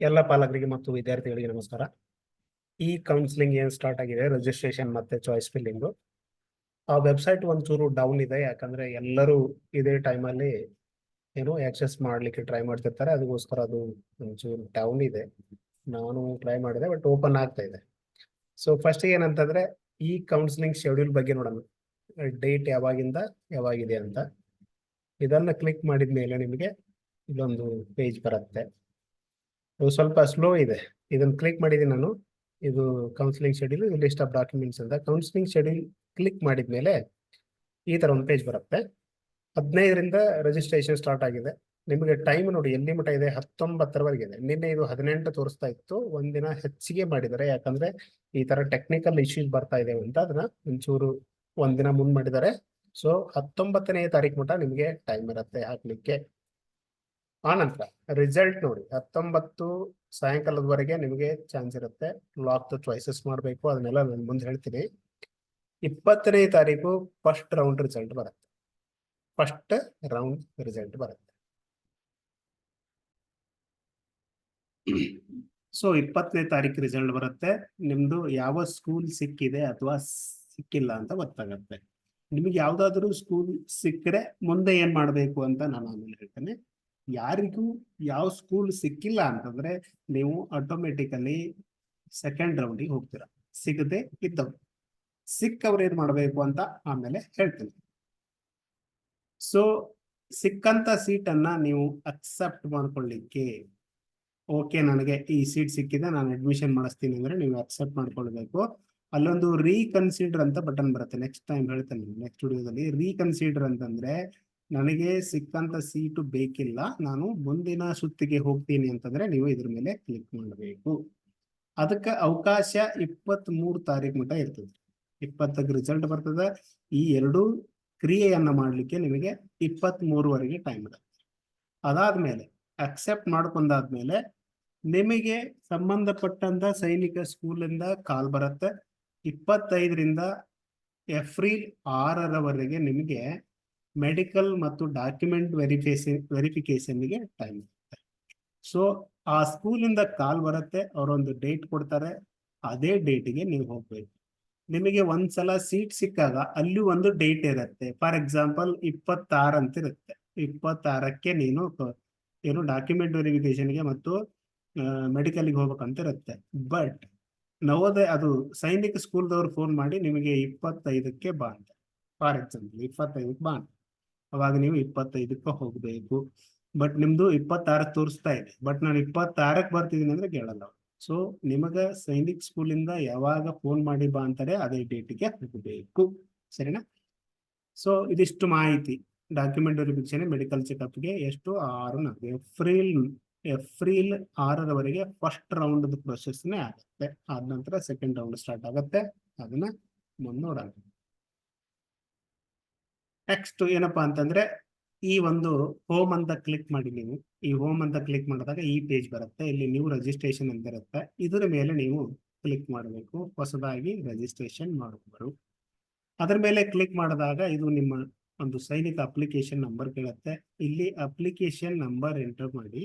ಎಲ್ಲ ಪಾಲಕರಿಗೆ ಮತ್ತು ವಿದ್ಯಾರ್ಥಿಗಳಿಗೆ ನಮಸ್ಕಾರ. ಈ ಕೌನ್ಸಿಲಿಂಗ್ ಏನು ಸ್ಟಾರ್ಟ್ ಆಗಿದೆ? ರಿಜಿಸ್ಟ್ರೇಷನ್ ಮತ್ತೆ ಚಾಯ್ಸ್ ಫಿಲ್ಲಿಂಗು ಆ ವೆಬ್ಸೈಟ್ ಒಂಚೂರು ಡೌನ್ ಇದೆ, ಯಾಕಂದ್ರೆ ಎಲ್ಲರೂ ಇದೇ ಟೈಮಲ್ಲಿ ಏನು ಆಕ್ಸೆಸ್ ಮಾಡ್ಲಿಕ್ಕೆ ಟ್ರೈ ಮಾಡ್ತಿರ್ತಾರೆ. ಅದಕ್ಕೋಸ್ಕರ ಅದು ಒಂಚೂರು ಡೌನ್ ಇದೆ. ನಾನು ಟ್ರೈ ಮಾಡಿದೆ ಬಟ್ ಓಪನ್ ಆಗ್ತಾ ಇದೆ. ಸೊ ಫಸ್ಟ್ ಏನಂತಂದ್ರೆ, ಈ ಕೌನ್ಸಿಲಿಂಗ್ ಶೆಡ್ಯೂಲ್ ಬಗ್ಗೆ ನೋಡೋಣ. ಡೇಟ್ ಯಾವಾಗಿಂದ ಯಾವಾಗಿದೆ ಅಂತ. ಇದನ್ನ ಕ್ಲಿಕ್ ಮಾಡಿದ ಮೇಲೆ ನಿಮಗೆ ಇಲ್ಲೊಂದು ಪೇಜ್ ಬರುತ್ತೆ. ಇದು ಸ್ವಲ್ಪ ಸ್ಲೋ ಇದೆ. ಇದನ್ನು ಕ್ಲಿಕ್ ಮಾಡಿದ್ದೀನಿ ನಾನು. ಇದು counselling schedule list of documents ಅಂತ. ಕೌನ್ಸಿಲಿಂಗ್ ಶೆಡ್ಯೂಲ್ ಕ್ಲಿಕ್ ಮಾಡಿದ ಮೇಲೆ ಈ ಥರ ಒಂದು ಪೇಜ್ ಬರುತ್ತೆ. ಹದಿನೈದರಿಂದ ರಿಜಿಸ್ಟ್ರೇಷನ್ ಸ್ಟಾರ್ಟ್ ಆಗಿದೆ. ನಿಮಗೆ ಟೈಮ್ ನೋಡಿ ಎಲ್ಲಿ ಮಟ್ಟ ಇದೆ? ಹತ್ತೊಂಬತ್ತರವರೆಗೆ ಇದೆ. ನಿನ್ನೆ ಇದು ಹದಿನೆಂಟು ತೋರಿಸ್ತಾ ಇತ್ತು. ಒಂದಿನ ಹೆಚ್ಚಿಗೆ ಮಾಡಿದ್ದಾರೆ. ಯಾಕಂದ್ರೆ ಈ ತರ ಟೆಕ್ನಿಕಲ್ ಇಶ್ಯೂಸ್ ಬರ್ತಾ ಇದೆ ಅಂತ ಅದನ್ನ ಒಂಚೂರು ಒಂದಿನ ಮುಂದೆ ಮಾಡಿದ್ದಾರೆ. ಸೊ ಹತ್ತೊಂಬತ್ತನೇ ತಾರೀಕು ಮಟ್ಟ ನಿಮಗೆ ಟೈಮ್ ಇರುತ್ತೆ ಹಾಕ್ಲಿಕ್ಕೆ. ಆನಂತರ ರಿಸಲ್ಟ್ ನೋಡಿ, ಹತ್ತೊಂಬತ್ತು ಸಾಯಂಕಾಲದವರೆಗೆ ನಿಮಗೆ ಚಾನ್ಸ್ ಇರುತ್ತೆ. ಲಾಕ್ ಚಾಯ್ಸಸ್ ಮಾಡಬೇಕು. ಅದನ್ನೆಲ್ಲ ನಾನು ಮುಂದೆ ಹೇಳ್ತೀನಿ. ಇಪ್ಪತ್ತನೇ ತಾರೀಕು ಫಸ್ಟ್ ರೌಂಡ್ ರಿಸಲ್ಟ್ ಬರುತ್ತೆ. ಫಸ್ಟ್ ರೌಂಡ್ ರಿಸಲ್ಟ್ ಬರುತ್ತೆ. ಸೊ ಇಪ್ಪತ್ತನೇ ತಾರೀಕು ರಿಸಲ್ಟ್ ಬರುತ್ತೆ. ನಿಮ್ದು ಯಾವ ಸ್ಕೂಲ್ ಸಿಕ್ಕಿದೆ ಅಥವಾ ಸಿಕ್ಕಿಲ್ಲ ಅಂತ ಗೊತ್ತಾಗತ್ತೆ. ನಿಮಗೆ ಯಾವ್ದಾದ್ರು ಸ್ಕೂಲ್ ಸಿಕ್ಕರೆ ಮುಂದೆ ಏನ್ ಮಾಡ್ಬೇಕು ಅಂತ ನಾನು ಆಮೇಲೆ ಹೇಳ್ತೇನೆ. ಯಾರಿಗೂ ಯಾವ ಸ್ಕೂಲ್ ಸಿಕ್ಕಿಲ್ಲ ಅಂತಂದ್ರೆ ನೀವು ಆಟೋಮೆಟಿಕಲಿ ಸೆಕೆಂಡ್ ರೌಂಡಿಗೆ ಹೋಗ್ತೀರಾ. ಸಿಗದೆ ಇದ್ದವ್ರು. ಸಿಕ್ಕವ್ರು ಏನ್ ಮಾಡ್ಬೇಕು ಅಂತ ಆಮೇಲೆ ಹೇಳ್ತೀನಿ. ಸೊ ಸಿಕ್ಕಂತ ಸೀಟನ್ನ ನೀವು ಅಕ್ಸೆಪ್ಟ್ ಮಾಡ್ಕೊಳ್ಳಿಕ್ಕೆ ಓಕೆ ನನಗೆ ಈ ಸೀಟ್ ಸಿಕ್ಕಿದೆ, ನಾನು ಅಡ್ಮಿಷನ್ ಮಾಡಿಸ್ತೀನಿ ಅಂದ್ರೆ ನೀವು ಅಕ್ಸೆಪ್ಟ್ ಮಾಡ್ಕೊಳ್ಬೇಕು. ಅಲ್ಲೊಂದು ರೀಕನ್ಸಿಡರ್ ಅಂತ ಬಟನ್ ಬರುತ್ತೆ. ನೆಕ್ಸ್ಟ್ ಟೈಮ್ ಹೇಳ್ತೇನೆ ನೆಕ್ಸ್ಟ್ ವಿಡಿಯೋದಲ್ಲಿ ರೀಕನ್ಸಿಡರ್ ಅಂತಂದ್ರೆ ನನಗೆ ಸಿಕ್ಕಂತ ಸೀಟು ಬೇಕಿಲ್ಲ. ನಾನು ಮುಂದಿನ ಸುತ್ತಿಗೆ ಹೋಗ್ತೀನಿ ಅಂತಂದ್ರೆ ನೀವು ಇದ್ರ ಮೇಲೆ ಕ್ಲಿಕ್ ಮಾಡಬೇಕು. ಅದಕ್ಕೆ ಅವಕಾಶ ಇಪ್ಪತ್ತ್ ಮೂರು ತಾರೀಕು ಮಟ್ಟ ಇರ್ತದೆ. ಇಪ್ಪತ್ತಕ್ಕೆ ರಿಸಲ್ಟ್ ಬರ್ತದೆ. ಈ ಎರಡು ಕ್ರಿಯೆಯನ್ನ ಮಾಡಲಿಕ್ಕೆ ನಿಮಗೆ ಇಪ್ಪತ್ತ್ ಮೂರುವರೆಗೆ ಟೈಮ್ ಇದೆ. ಅದಾದ್ಮೇಲೆ ಅಕ್ಸೆಪ್ಟ್ ಮಾಡ್ಕೊಂಡಾದ್ಮೇಲೆ ನಿಮಗೆ ಸಂಬಂಧಪಟ್ಟಂತ ಸೈನಿಕ ಸ್ಕೂಲಿಂದ ಕಾಲ್ ಬರುತ್ತೆ. ಇಪ್ಪತ್ತೈದರಿಂದ ಏಪ್ರಿಲ್ ಆರರವರೆಗೆ ನಿಮಗೆ ಮೆಡಿಕಲ್ ಮತ್ತು ಡಾಕ್ಯುಮೆಂಟ್ ವೆರಿಫಿಕೇಶನ್ ವೆರಿಫಿಕೇಶನ್ಗೆ ಟೈಮ್ ಇರುತ್ತೆ. ಸೊ ಆ ಸ್ಕೂಲಿಂದ ಕಾಲ್ ಬರುತ್ತೆ, ಅವರೊಂದು ಡೇಟ್ ಕೊಡ್ತಾರೆ, ಅದೇ ಡೇಟಿಗೆ ನೀವು ಹೋಗ್ಬೇಕು. ನಿಮಗೆ ಒಂದ್ಸಲ ಸೀಟ್ ಸಿಕ್ಕಾಗ ಅಲ್ಲಿ ಒಂದು ಡೇಟ್ ಇರುತ್ತೆ. ಫಾರ್ ಎಕ್ಸಾಂಪಲ್ ಇಪ್ಪತ್ತಾರು ಅಂತ ಇರುತ್ತೆ. ಇಪ್ಪತ್ತಾರಕ್ಕೆ ನೀನು ಏನು ಡಾಕ್ಯುಮೆಂಟ್ ವೆರಿಫಿಕೇಶನ್ಗೆ ಮತ್ತು ಮೆಡಿಕಲ್ಗೆ ಹೋಗ್ಬೇಕಂತ ಇರುತ್ತೆ. ಬಟ್ ನವೋದಯ, ಅದು ಸೈನಿಕ ಸ್ಕೂಲ್ದವ್ರು ಫೋನ್ ಮಾಡಿ ನಿಮಗೆ ಇಪ್ಪತ್ತೈದಕ್ಕೆ ಬಾ ಅಂತ. ಫಾರ್ ಎಕ್ಸಾಂಪಲ್ ಇಪ್ಪತ್ತೈದಕ್ಕೆ ಬಾ ಅವಾಗ ನೀವು ಇಪ್ಪತ್ತೈದಕ್ಕೆ ಹೋಗ್ಬೇಕು. ಬಟ್ ನಿಮ್ದು ಇಪ್ಪತ್ತಾರಕ್ಕೆ ತೋರಿಸ್ತಾ ಇದೆ. ಬಟ್ ನಾನು ಇಪ್ಪತ್ತಾರಕ್ಕೆ ಬರ್ತಿದ್ದೀನಿ ಅಂದ್ರೆ ಕೇಳಲ್ಲ ಸೊ ನಿಮಗ ಸೈನಿಕ್ ಸ್ಕೂಲಿಂದ ಯಾವಾಗ ಫೋನ್ ಮಾಡಿ ಬಾ ಅಂತಾರೆ, ಅದೇ ಡೇಟಿಗೆ ಹೋಗಬೇಕು. ಸರಿನಾ? ಸೊ ಇದಿಷ್ಟು ಮಾಹಿತಿ. ಡಾಕ್ಯುಮೆಂಟ್ ವೆರಿಫಿಕೇಶನ್ ಮೆಡಿಕಲ್ ಚೆಕಪ್ಗೆ ಎಷ್ಟು? ಆರು ನಾಲ್ಕು ಏಪ್ರಿಲ್ ಏಪ್ರಿಲ್ ಆರರವರೆಗೆ ಫಸ್ಟ್ ರೌಂಡ್ ಪ್ರೊಸೆಸ್ನೇ ಆಗುತ್ತೆ. ಆದ ನಂತರ ಸೆಕೆಂಡ್ ರೌಂಡ್ ಸ್ಟಾರ್ಟ್ ಆಗುತ್ತೆ. ಅದನ್ನ ಮುಂದೆ ನೋಡೋಣ. ನೆಕ್ಸ್ಟ್ ಏನಪ್ಪಾ ಅಂತಂದ್ರೆ, ಈ ಒಂದು ಹೋಮ್ ಅಂತ ಕ್ಲಿಕ್ ಮಾಡಿ ನೀವು. ಈ ಹೋಮ್ ಅಂತ ಕ್ಲಿಕ್ ಮಾಡಿದಾಗ ಈ ಪೇಜ್ ಬರುತ್ತೆ. ಇಲ್ಲಿ ನೀವು ರಿಜಿಸ್ಟ್ರೇಷನ್ ಅಂತ ಇರುತ್ತೆ. ಇದರ ಮೇಲೆ ನೀವು ಕ್ಲಿಕ್ ಮಾಡಬೇಕು. ಹೊಸದಾಗಿ ರಿಜಿಸ್ಟ್ರೇಷನ್ ಮಾಡಬಹುದು ಅದರ ಮೇಲೆ ಕ್ಲಿಕ್ ಮಾಡಿದಾಗ ಇದು ನಿಮ್ಮ ಒಂದು ಸೈನಿಕ ಅಪ್ಲಿಕೇಶನ್ ನಂಬರ್ ಕೇಳುತ್ತೆ. ಇಲ್ಲಿ ಅಪ್ಲಿಕೇಶನ್ ನಂಬರ್ ಎಂಟರ್ ಮಾಡಿ.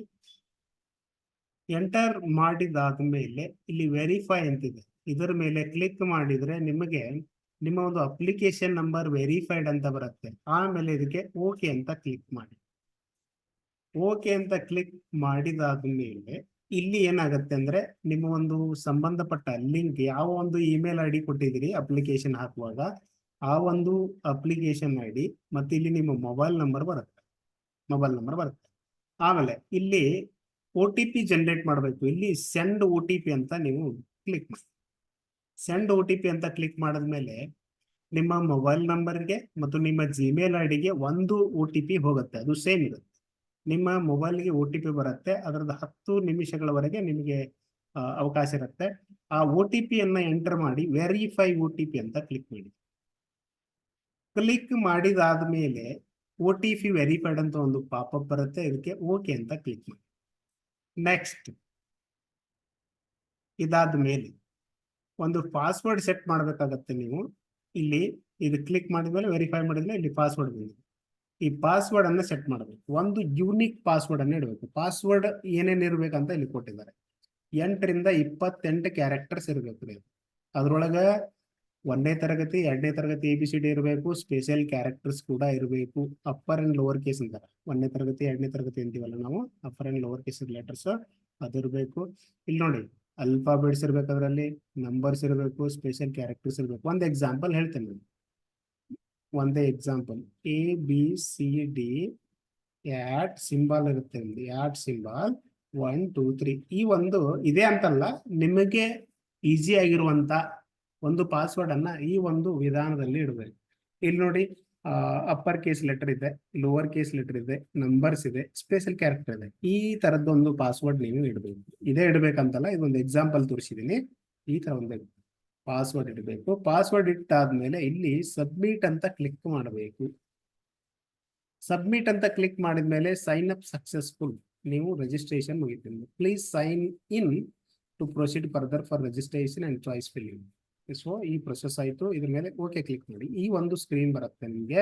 ಎಂಟರ್ ಮಾಡಿದಾದ್ಮೇಲೆ ಇಲ್ಲಿ ವೆರಿಫೈ ಅಂತಿದೆ. ಇದರ ಮೇಲೆ ಕ್ಲಿಕ್ ಮಾಡಿದ್ರೆ ನಿಮಗೆ ನಿಮ್ಮ ಒಂದು ಅಪ್ಲಿಕೇಶನ್ ನಂಬರ್ ವೆರಿಫೈಡ್ ಅಂತ ಬರುತ್ತೆ. ಆಮೇಲೆ ಇದಕ್ಕೆ ಓಕೆ ಅಂತ ಕ್ಲಿಕ್ ಮಾಡಿ. ಓಕೆ ಅಂತ ಕ್ಲಿಕ್ ಮಾಡಿದಾದ ಮೇಲೆ ಇಲ್ಲಿ ಏನಾಗುತ್ತೆ ಅಂದ್ರೆ ನಿಮ್ಮ ಒಂದು ಸಂಬಂಧಪಟ್ಟ ಲಿಂಕ್ ಯಾವ ಒಂದು ಇಮೇಲ್ ಐ ಡಿ ಕೊಟ್ಟಿದ್ದೀರಿ ಅಪ್ಲಿಕೇಶನ್ ಹಾಕುವಾಗ ಆ ಒಂದು ಅಪ್ಲಿಕೇಶನ್ ಐ ಡಿ ಮತ್ತೆ ಇಲ್ಲಿ ನಿಮ್ಮ ಮೊಬೈಲ್ ನಂಬರ್ ಬರುತ್ತೆ. ಮೊಬೈಲ್ ನಂಬರ್ ಬರುತ್ತೆ. ಆಮೇಲೆ ಇಲ್ಲಿ ಒ ಟಿ ಪಿ ಜನರೇಟ್ ಮಾಡಬೇಕು. ಇಲ್ಲಿ ಸೆಂಡ್ ಒ ಟಿ ಪಿ ಅಂತ ನೀವು ಕ್ಲಿಕ್ ಮಾಡಿ. ಸೆಂಡ್ ಒ ಟಿ ಪಿ ಅಂತ ಕ್ಲಿಕ್ ಮಾಡಿದ್ಮೇಲೆ ನಿಮ್ಮ ಮೊಬೈಲ್ ನಂಬರ್ಗೆ ಮತ್ತು ನಿಮ್ಮ ಜಿಮೇಲ್ ಐ ಡಿಗೆ ಒಂದು ಒ ಟಿ ಪಿ ಹೋಗುತ್ತೆ. ಅದು ಸೇಮ್ ಇರುತ್ತೆ. ನಿಮ್ಮ ಮೊಬೈಲ್ಗೆ ಒ ಟಿ ಪಿ ಬರುತ್ತೆ. ಅದರದ್ದು ಹತ್ತು ನಿಮಿಷಗಳವರೆಗೆ ನಿಮಗೆ ಅವಕಾಶ ಇರುತ್ತೆ. ಆ ಒ ಟಿ ಪಿಯನ್ನು ಎಂಟರ್ ಮಾಡಿ ವೆರಿಫೈ ಒ ಟಿ ಪಿ ಅಂತ ಕ್ಲಿಕ್ ಮಾಡಿ. ಕ್ಲಿಕ್ ಮಾಡಿದಾದ ಮೇಲೆ ಒ ಟಿ ಪಿ ವೆರಿಫೈಡ್ ಅಂತ ಒಂದು ಪಾಪಪ್ ಬರುತ್ತೆ. ಇದಕ್ಕೆ ಓಕೆ ಅಂತ ಕ್ಲಿಕ್ ಮಾಡಿ. ನೆಕ್ಸ್ಟ್ ಇದಾದ ಮೇಲೆ ಒಂದು ಪಾಸ್ವರ್ಡ್ ಸೆಟ್ ಮಾಡಬೇಕಾಗತ್ತೆ ನೀವು. ಇಲ್ಲಿ ಇದು ಕ್ಲಿಕ್ ಮಾಡಿದ್ಮೇಲೆ ವೆರಿಫೈ ಮಾಡಿದ್ಮೇಲೆ ಇಲ್ಲಿ ಪಾಸ್ವರ್ಡ್ ಬಂದಿದೆ. ಈ ಪಾಸ್ವರ್ಡ್ ಅನ್ನ ಸೆಟ್ ಮಾಡಬೇಕು. ಒಂದು ಯೂನಿಕ್ ಪಾಸ್ವರ್ಡ್ ಅನ್ನ ಇಡಬೇಕು. ಪಾಸ್ವರ್ಡ್ ಏನೇನು ಇರಬೇಕು ಅಂತ ಇಲ್ಲಿ ಕೊಟ್ಟಿದ್ದಾರೆ. ಎಂಟರಿಂದ ಇಪ್ಪತ್ತೆಂಟು ಕ್ಯಾರೆಕ್ಟರ್ಸ್ ಇರಬೇಕು ರೀ ಅದ್ರೊಳಗೆ ಒಂದನೇ ತರಗತಿ, ಎರಡನೇ ತರಗತಿ ಎ ಬಿ ಸಿ ಡಿ ಇರಬೇಕು ಸ್ಪೆಷಲ್ ಕ್ಯಾರೆಕ್ಟರ್ಸ್ ಕೂಡ ಇರಬೇಕು. ಅಪ್ಪರ್ ಅಂಡ್ ಲೋವರ್ ಕೇಸ್ ಅಂತಾರೆ. ಒಂದನೇ ತರಗತಿ, ಎರಡನೇ ತರಗತಿ ಅಂತೀವಲ್ಲ ನಾವು. Upper and lower case letters ಅದಿರಬೇಕು. ಇಲ್ಲಿ ನೋಡಿ ಅಲ್ಫಾಬೆಟ್ಸ್ ಇರ್ಬೇಕು ಅದರಲ್ಲಿ ನಂಬರ್ಸ್ ಇರಬೇಕು ಸ್ಪೆಷಲ್ ಕ್ಯಾರೆಕ್ಟರ್ಸ್ ಇರಬೇಕು. ಒಂದು ಎಕ್ಸಾಂಪಲ್ ಹೇಳ್ತೇನೆ ನಾನು. ಒಂದೇ example A B C D at symbol ಇರುತ್ತೆ ಇಲ್ಲಿ. At symbol one two three ಈ ಒಂದು ಇದೆ ಅಂತಲ್ಲ, ನಿಮಗೆ ಈಸಿ ಆಗಿರುವಂತ ಒಂದು ಪಾಸ್ವರ್ಡ್ ಅನ್ನ ಈ ಒಂದು ವಿಧಾನದಲ್ಲಿ ಇಡಬೇಕು. ಇಲ್ಲಿ ನೋಡಿ ಅಪ್ಪರ್ ಕೇಸ್ ಲೆಟರ್ ಇದೆ ಲೋವರ್ ಕೇಸ್ ಲೆಟರ್ ಇದೆ ನಂಬರ್ಸ್ ಇದೆ ಸ್ಪೆಷಲ್ ಕ್ಯಾರೆಕ್ಟರ್ ಇದೆ. ಈ ತರದೊಂದು ಪಾಸ್ವರ್ಡ್ ನೀವು ಇಡಬೇಕು. ಇದೇ ಇಡಬೇಕಂತಲ್ಲ, ಇದೊಂದು ಎಕ್ಸಾಂಪಲ್ ತೋರಿಸಿದೀನಿ. ಈ ತರ ಒಂದು ಪಾಸ್ವರ್ಡ್ ಇಡಬೇಕು. ಪಾಸ್ವರ್ಡ್ ಇಟ್ಟಾದ್ಮೇಲೆ ಇಲ್ಲಿ ಸಬ್ಮಿಟ್ ಅಂತ ಕ್ಲಿಕ್ ಮಾಡಬೇಕು. ಸಬ್ಮಿಟ್ ಅಂತ ಕ್ಲಿಕ್ ಮಾಡಿದ್ಮೇಲೆ ಸೈನ್ ಅಪ್ ಸಕ್ಸಸ್ಫುಲ್ ನೀವು registration ಮುಗಿತೀನಿ. Please sign in to proceed further for registration and choice filling so ಈ ಪ್ರೊಸೆಸ್ ಆಯಿತು. ಇದ್ರ ಮೇಲೆ ಓಕೆ ಕ್ಲಿಕ್ ಮಾಡಿ. ಈ ಒಂದು ಸ್ಕ್ರೀನ್ ಬರುತ್ತೆ ನಿಮಗೆ.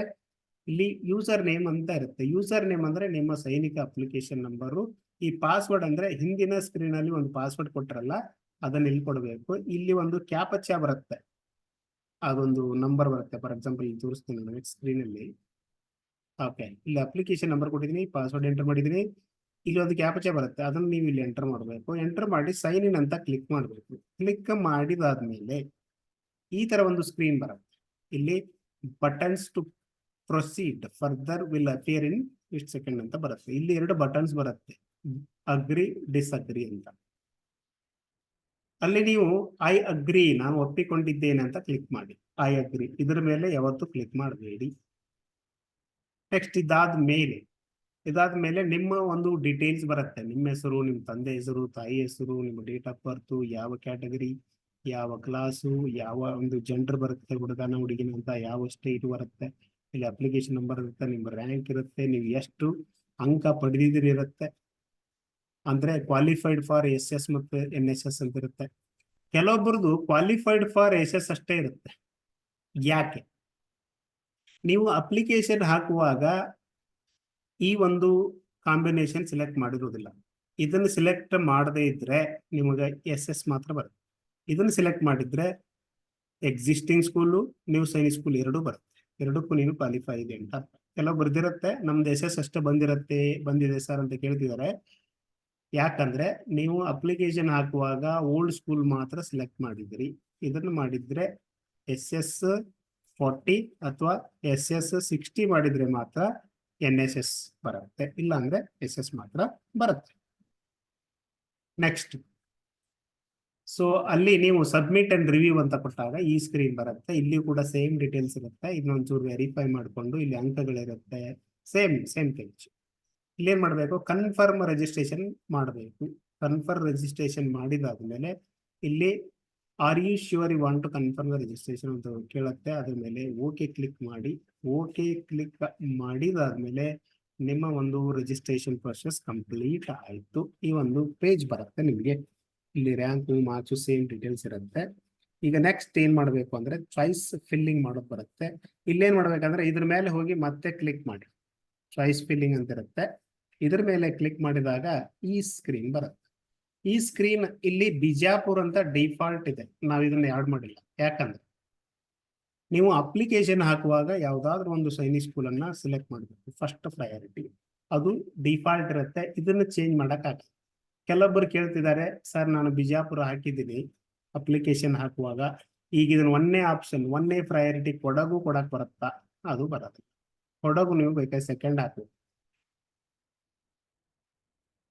ಇಲ್ಲಿ ಯೂಸರ್ ನೇಮ್ ಅಂತ ಇರುತ್ತೆ. ಯೂಸರ್ ನೇಮ್ ಅಂದ್ರೆ ನಿಮ್ಮ ಸೈನಿಕ ಅಪ್ಲಿಕೇಶನ್ ನಂಬರು ಈ ಪಾಸ್ವರ್ಡ್ ಅಂದ್ರೆ ಹಿಂದಿನ ಸ್ಕ್ರೀನ್ ಅಲ್ಲಿ ಒಂದು ಪಾಸ್ವರ್ಡ್ ಕೊಟ್ಟರಲ್ಲ ಅದನ್ನ ಇಲ್ಲಿ ಕೊಡಬೇಕು ಇಲ್ಲಿ ಒಂದು ಕ್ಯಾಪಚ್ಚ ಬರುತ್ತೆ. ಅದೊಂದು ನಂಬರ್ ಬರುತ್ತೆ. ಫಾರ್ ಎಕ್ಸಾಂಪಲ್ ಇಲ್ಲಿ ತೋರಿಸ್ತೀನಿ ನೆಕ್ಸ್ಟ್ ಸ್ಕ್ರೀನ್ ಅಲ್ಲಿ. ಓಕೆ ಇಲ್ಲಿ ಅಪ್ಲಿಕೇಶನ್ ನಂಬರ್ ಕೊಟ್ಟಿದ್ದೀನಿ ಪಾಸ್ವರ್ಡ್ ಎಂಟರ್ ಮಾಡಿದ್ದೀನಿ. ಇಲ್ಲಿ ಒಂದು ಕ್ಯಾಪಚ ಬರುತ್ತೆ. ಅದನ್ನ ನೀವು ಇಲ್ಲಿ ಎಂಟರ್ ಮಾಡಬೇಕು. ಎಂಟರ್ ಮಾಡಿ ಸೈನ್ ಇನ್ ಅಂತ ಕ್ಲಿಕ್ ಮಾಡಬೇಕು. ಕ್ಲಿಕ್ ಮಾಡಿದಾದ್ಮೇಲೆ ಈ ತರ ಒಂದು ಸ್ಕ್ರೀನ್ ಬರುತ್ತೆ. ಇಲ್ಲಿ buttons to proceed further will appear in ಇಷ್ಟು ಸೆಕೆಂಡ್ ಅಂತ ಬರುತ್ತೆ. ಇಲ್ಲಿ ಎರಡು ಬಟನ್ಸ್ ಬರುತ್ತೆ. ಅಗ್ರಿ ಡಿಸ್ಅಗ್ರಿ ಅಂತ. ಅಲ್ಲಿ ನೀವು ಐ ಅಗ್ರಿ ನಾನು ಒಪ್ಪಿಕೊಂಡಿದ್ದೇನೆ ಅಂತ ಕ್ಲಿಕ್ ಮಾಡಿ. ಐ ಅಗ್ರಿ ಇದರ ಮೇಲೆ ಯಾವತ್ತು ಕ್ಲಿಕ್ ಮಾಡಬೇಡಿ. ನೆಕ್ಸ್ಟ್ ಇದಾದ ಮೇಲೆ. ಇದಾದ ಮೇಲೆ ನಿಮ್ಮ ಒಂದು ಡೀಟೇಲ್ಸ್ ಬರುತ್ತೆ. ನಿಮ್ಮ ಹೆಸರು, ನಿಮ್ಮ ತಂದೆ ಹೆಸರು, ತಾಯಿ ಹೆಸರು, ನಿಮ್ಮ ಡೇಟ್ ಆಫ್ ಬರ್ತು ಯಾವ ಕ್ಯಾಟಗರಿ ಯಾವ ಕ್ಲಾಸು ಯಾವ ಒಂದು ಜೆಂಡರ್ ಬರುತ್ತೆ ಹುಡುಗನ, ಹುಡುಗಿನ ಅಂತ ಯಾವ ಸ್ಟೇಟ್ ಬರುತ್ತೆ, ಇಲ್ಲಿ ಅಪ್ಲಿಕೇಶನ್ ನಂಬರ್ ಇರುತ್ತೆ, ನಿಮ್ಮ ರ್ಯಾಂಕ್ ಇರುತ್ತೆ, ನೀವು ಎಷ್ಟು ಅಂಕ ಪಡೆದಿದ್ದೀರಿ ಇರುತ್ತೆ. ಅಂದ್ರೆ ಕ್ವಾಲಿಫೈಡ್ ಫಾರ್ ಎಸ್ ಎಸ್ ಮತ್ತು ಎನ್ ಎಸ್ ಎಸ್ ಅಂತ ಇರುತ್ತೆ. ಕೆಲವೊಬ್ಬರದು ಕ್ವಾಲಿಫೈಡ್ ಫಾರ್ ಎಸ್ ಎಸ್ ಅಷ್ಟೇ ಇರುತ್ತೆ. ಯಾಕೆ? ನೀವು ಅಪ್ಲಿಕೇಶನ್ ಹಾಕುವಾಗ ಈ ಒಂದು ಕಾಂಬಿನೇಷನ್ ಸೆಲೆಕ್ಟ್ ಮಾಡಿರೋದಿಲ್ಲ. ಇದನ್ನು ಸೆಲೆಕ್ಟ್ ಮಾಡದೇ ಇದ್ರೆ ನಿಮಗೆ ಎಸ್ ಎಸ್ ಮಾತ್ರ ಬರುತ್ತೆ. ಇದನ್ನು ಸೆಲೆಕ್ಟ್ ಮಾಡಿದ್ರೆ existing school new Sainik school ಎರಡೂ ಬರುತ್ತೆ. ಎರಡಕ್ಕೂ ನೀನು ಕ್ವಾಲಿಫೈ ಇದೆ ಅಂತ. ಎಲ್ಲ ಬರ್ದಿರುತ್ತೆ. ನಮ್ದು ಎಸ್ ಎಸ್ ಅಷ್ಟೇ ಬಂದಿರತ್ತೆ, ಬಂದಿದೆ ಸರ್ ಅಂತ ಕೇಳ್ತಿದ್ದಾರೆ ಯಾಕಂದ್ರೆ ನೀವು ಅಪ್ಲಿಕೇಶನ್ ಹಾಕುವಾಗ ಓಲ್ಡ್ ಸ್ಕೂಲ್ ಮಾತ್ರ ಸೆಲೆಕ್ಟ್ ಮಾಡಿದ್ರಿ ಇದನ್ನು ಮಾಡಿದ್ರೆ ಎಸ್ ಎಸ್ ಫಾರ್ಟಿ ಅಥವಾ ಎಸ್ ಎಸ್ ಸಿಕ್ಸ್ಟಿ ಮಾಡಿದ್ರೆ ಮಾತ್ರ ಎನ್ ಎಸ್ ಎಸ್ ಬರುತ್ತೆ. ಇಲ್ಲ ಅಂದ್ರೆ ಎಸ್ ಎಸ್ ಮಾತ್ರ ಬರುತ್ತೆ. ನೆಕ್ಸ್ಟ್ ಸೊ ಅಲ್ಲಿ ನೀವು ಸಬ್ಮಿಟ್ ಅಂಡ್ ರಿವ್ಯೂ ಅಂತ ಕೊಟ್ಟಾಗ ಈ ಸ್ಕ್ರೀನ್ ಬರುತ್ತೆ. ಇಲ್ಲಿ ಕೂಡ ಸೇಮ್ ಡೀಟೇಲ್ಸ್ ಇರುತ್ತೆ. ಇನ್ನೊಂಚೂರು ವೆರಿಫೈ ಮಾಡಿಕೊಂಡು ಇಲ್ಲಿ ಅಂಕಗಳಿರುತ್ತೆ ಸೇಮ್ ಸೇಮ್ ಪೇಜ್ ಇಲ್ಲಿ ಏನು ಮಾಡಬೇಕು? ಕನ್ಫರ್ಮ್ ರಿಜಿಸ್ಟ್ರೇಷನ್ ಮಾಡಬೇಕು. ಕನ್ಫರ್ಮ್ ರಿಜಿಸ್ಟ್ರೇಷನ್ ಮಾಡಿದಾದ್ಮೇಲೆ ಇಲ್ಲಿ are you sure you want to confirm registration ಅಂತ ಕೇಳುತ್ತೆ. ಅದ್ರ ಮೇಲೆ ಓಕೆ ಕ್ಲಿಕ್ ಮಾಡಿ. ಓಕೆ ಕ್ಲಿಕ್ ಮಾಡಿದಾದ್ಮೇಲೆ ನಿಮ್ಮ ಒಂದು ರಿಜಿಸ್ಟ್ರೇಷನ್ ಪ್ರೊಸೆಸ್ ಕಂಪ್ಲೀಟ್ ಆಯಿತು. ಈ ಒಂದು ಪೇಜ್ ಬರುತ್ತೆ ನಿಮಗೆ. ಇಲ್ಲಿ ರ್ಯಾಂಕ್ ಮಾರ್ಕ್ಸು ಸೇಮ್ ಡೀಟೇಲ್ಸ್ ಇರುತ್ತೆ. ಈಗ ನೆಕ್ಸ್ಟ್ ಏನ್ ಮಾಡಬೇಕು ಅಂದ್ರೆ ಚಾಯ್ಸ್ ಫಿಲ್ಲಿಂಗ್ ಮಾಡೋದು ಬರುತ್ತೆ. ಇಲ್ಲೇನ್ ಮಾಡ್ಬೇಕಂದ್ರೆ ಇದ್ರ ಮೇಲೆ ಹೋಗಿ ಮತ್ತೆ ಕ್ಲಿಕ್ ಮಾಡಿ. ಚಾಯ್ಸ್ ಫಿಲ್ಲಿಂಗ್ ಅಂತ ಇರುತ್ತೆ. ಇದ್ರ ಮೇಲೆ ಕ್ಲಿಕ್ ಮಾಡಿದಾಗ ಈ ಸ್ಕ್ರೀನ್ ಬರುತ್ತೆ. ಈ ಸ್ಕ್ರೀನ್ ಇಲ್ಲಿ ಬಿಜಾಪುರ್ ಅಂತ ಡಿಫಾಲ್ಟ್ ಇದೆ. ನಾವು ಇದನ್ನ ಆಡ್ ಮಾಡಿಲ್ಲ. ಯಾಕಂದ್ರೆ ನೀವು ಅಪ್ಲಿಕೇಶನ್ ಹಾಕುವಾಗ ಯಾವ್ದಾದ್ರು ಒಂದು ಸೈನಿಕ್ ಸ್ಕೂಲ್ ಅನ್ನ ಸೆಲೆಕ್ಟ್ ಮಾಡಬೇಕು. ಫಸ್ಟ್ ಪ್ರಯಾರಿಟಿ ಅದು ಡಿಫಾಲ್ಟ್ ಇರುತ್ತೆ. ಇದನ್ನ ಚೇಂಜ್ ಮಾಡಕ್ ಆಗಲ್ಲ. ಕೆಲವೊಬ್ಬರು ಕೇಳ್ತಿದ್ದಾರೆ, ಸರ್, ನಾನು ಬಿಜಾಪುರ ಹಾಕಿದ್ದೀನಿ ಅಪ್ಲಿಕೇಶನ್ ಹಾಕುವಾಗ. ಈಗ ಇದನ್ನ ಒಂದೇ ಆಪ್ಷನ್ ಒಂದೇ ಪ್ರಯಾರಿಟಿ ಕೊಡಗು ಕೊಡಕ್ ಬರುತ್ತಾ? ಅದು ಬರೋದು ಕೊಡಗು ನೀವು ಬೇಕಾದ್ರೆ ಸೆಕೆಂಡ್ ಹಾಕಬೇಕು.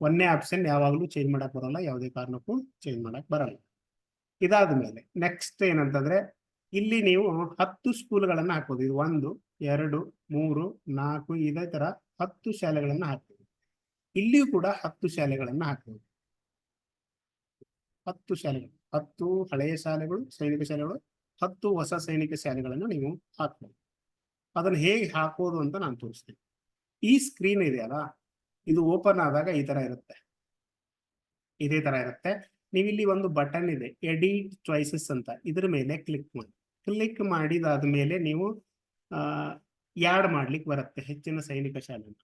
ಒಂದೇ ಆಪ್ಷನ್ ಯಾವಾಗಲೂ ಚೇಂಜ್ ಮಾಡಕ್ ಬರಲ್ಲ, ಯಾವುದೇ ಕಾರಣಕ್ಕೂ ಚೇಂಜ್ ಮಾಡಕ್ ಬರಲ್ಲ. ಇದಾದ್ಮೇಲೆ ನೆಕ್ಸ್ಟ್ ಏನಂತಂದ್ರೆ, ಇಲ್ಲಿ ನೀವು ಹತ್ತು ಸ್ಕೂಲ್ಗಳನ್ನ ಹಾಕೋದು ಇದು ಒಂದು, ಎರಡು, ಮೂರು, ನಾಲ್ಕು, ಇದೇ ತರ ಹತ್ತು ಶಾಲೆಗಳನ್ನ ಹಾಕ್ಬೋದು ಇಲ್ಲಿಯೂ ಕೂಡ ಹತ್ತು ಶಾಲೆಗಳನ್ನ ಹಾಕ್ಬೋದು. ಹತ್ತು ಶಾಲೆಗಳು, ಹತ್ತು ಹಳೆಯ ಶಾಲೆಗಳು, ಸೈನಿಕ ಶಾಲೆಗಳು, ಹತ್ತು ಹೊಸ ಸೈನಿಕ ಶಾಲೆಗಳನ್ನು ನೀವು ಹಾಕ್ಬೋದು. ಅದನ್ನ ಹೇಗೆ ಹಾಕೋದು ಅಂತ ನಾನು ತೋರಿಸ್ತೀನಿ. ಈ ಸ್ಕ್ರೀನ್ ಇದೆಯಲ್ಲ ಇದು ಓಪನ್ ಆದಾಗ ಈ ತರ ಇರುತ್ತೆ. ಇದೇ ತರ ಇರುತ್ತೆ. ನೀವಿಲ್ಲಿ ಒಂದು ಬಟನ್ ಇದೆ ಎಡಿಟ್ ಚಾಯ್ಸಸ್ ಅಂತ. ಇದ್ರ ಮೇಲೆ ಕ್ಲಿಕ್ ಮಾಡಿ. ಕ್ಲಿಕ್ ಮಾಡಿದಾದ್ಮೇಲೆ ನೀವು, ಆ ಯಾಡ್ ಮಾಡ್ಲಿಕ್ಕೆ ಬರುತ್ತೆ ಹೆಚ್ಚಿನ ಸೈನಿಕ ಶಾಲೆ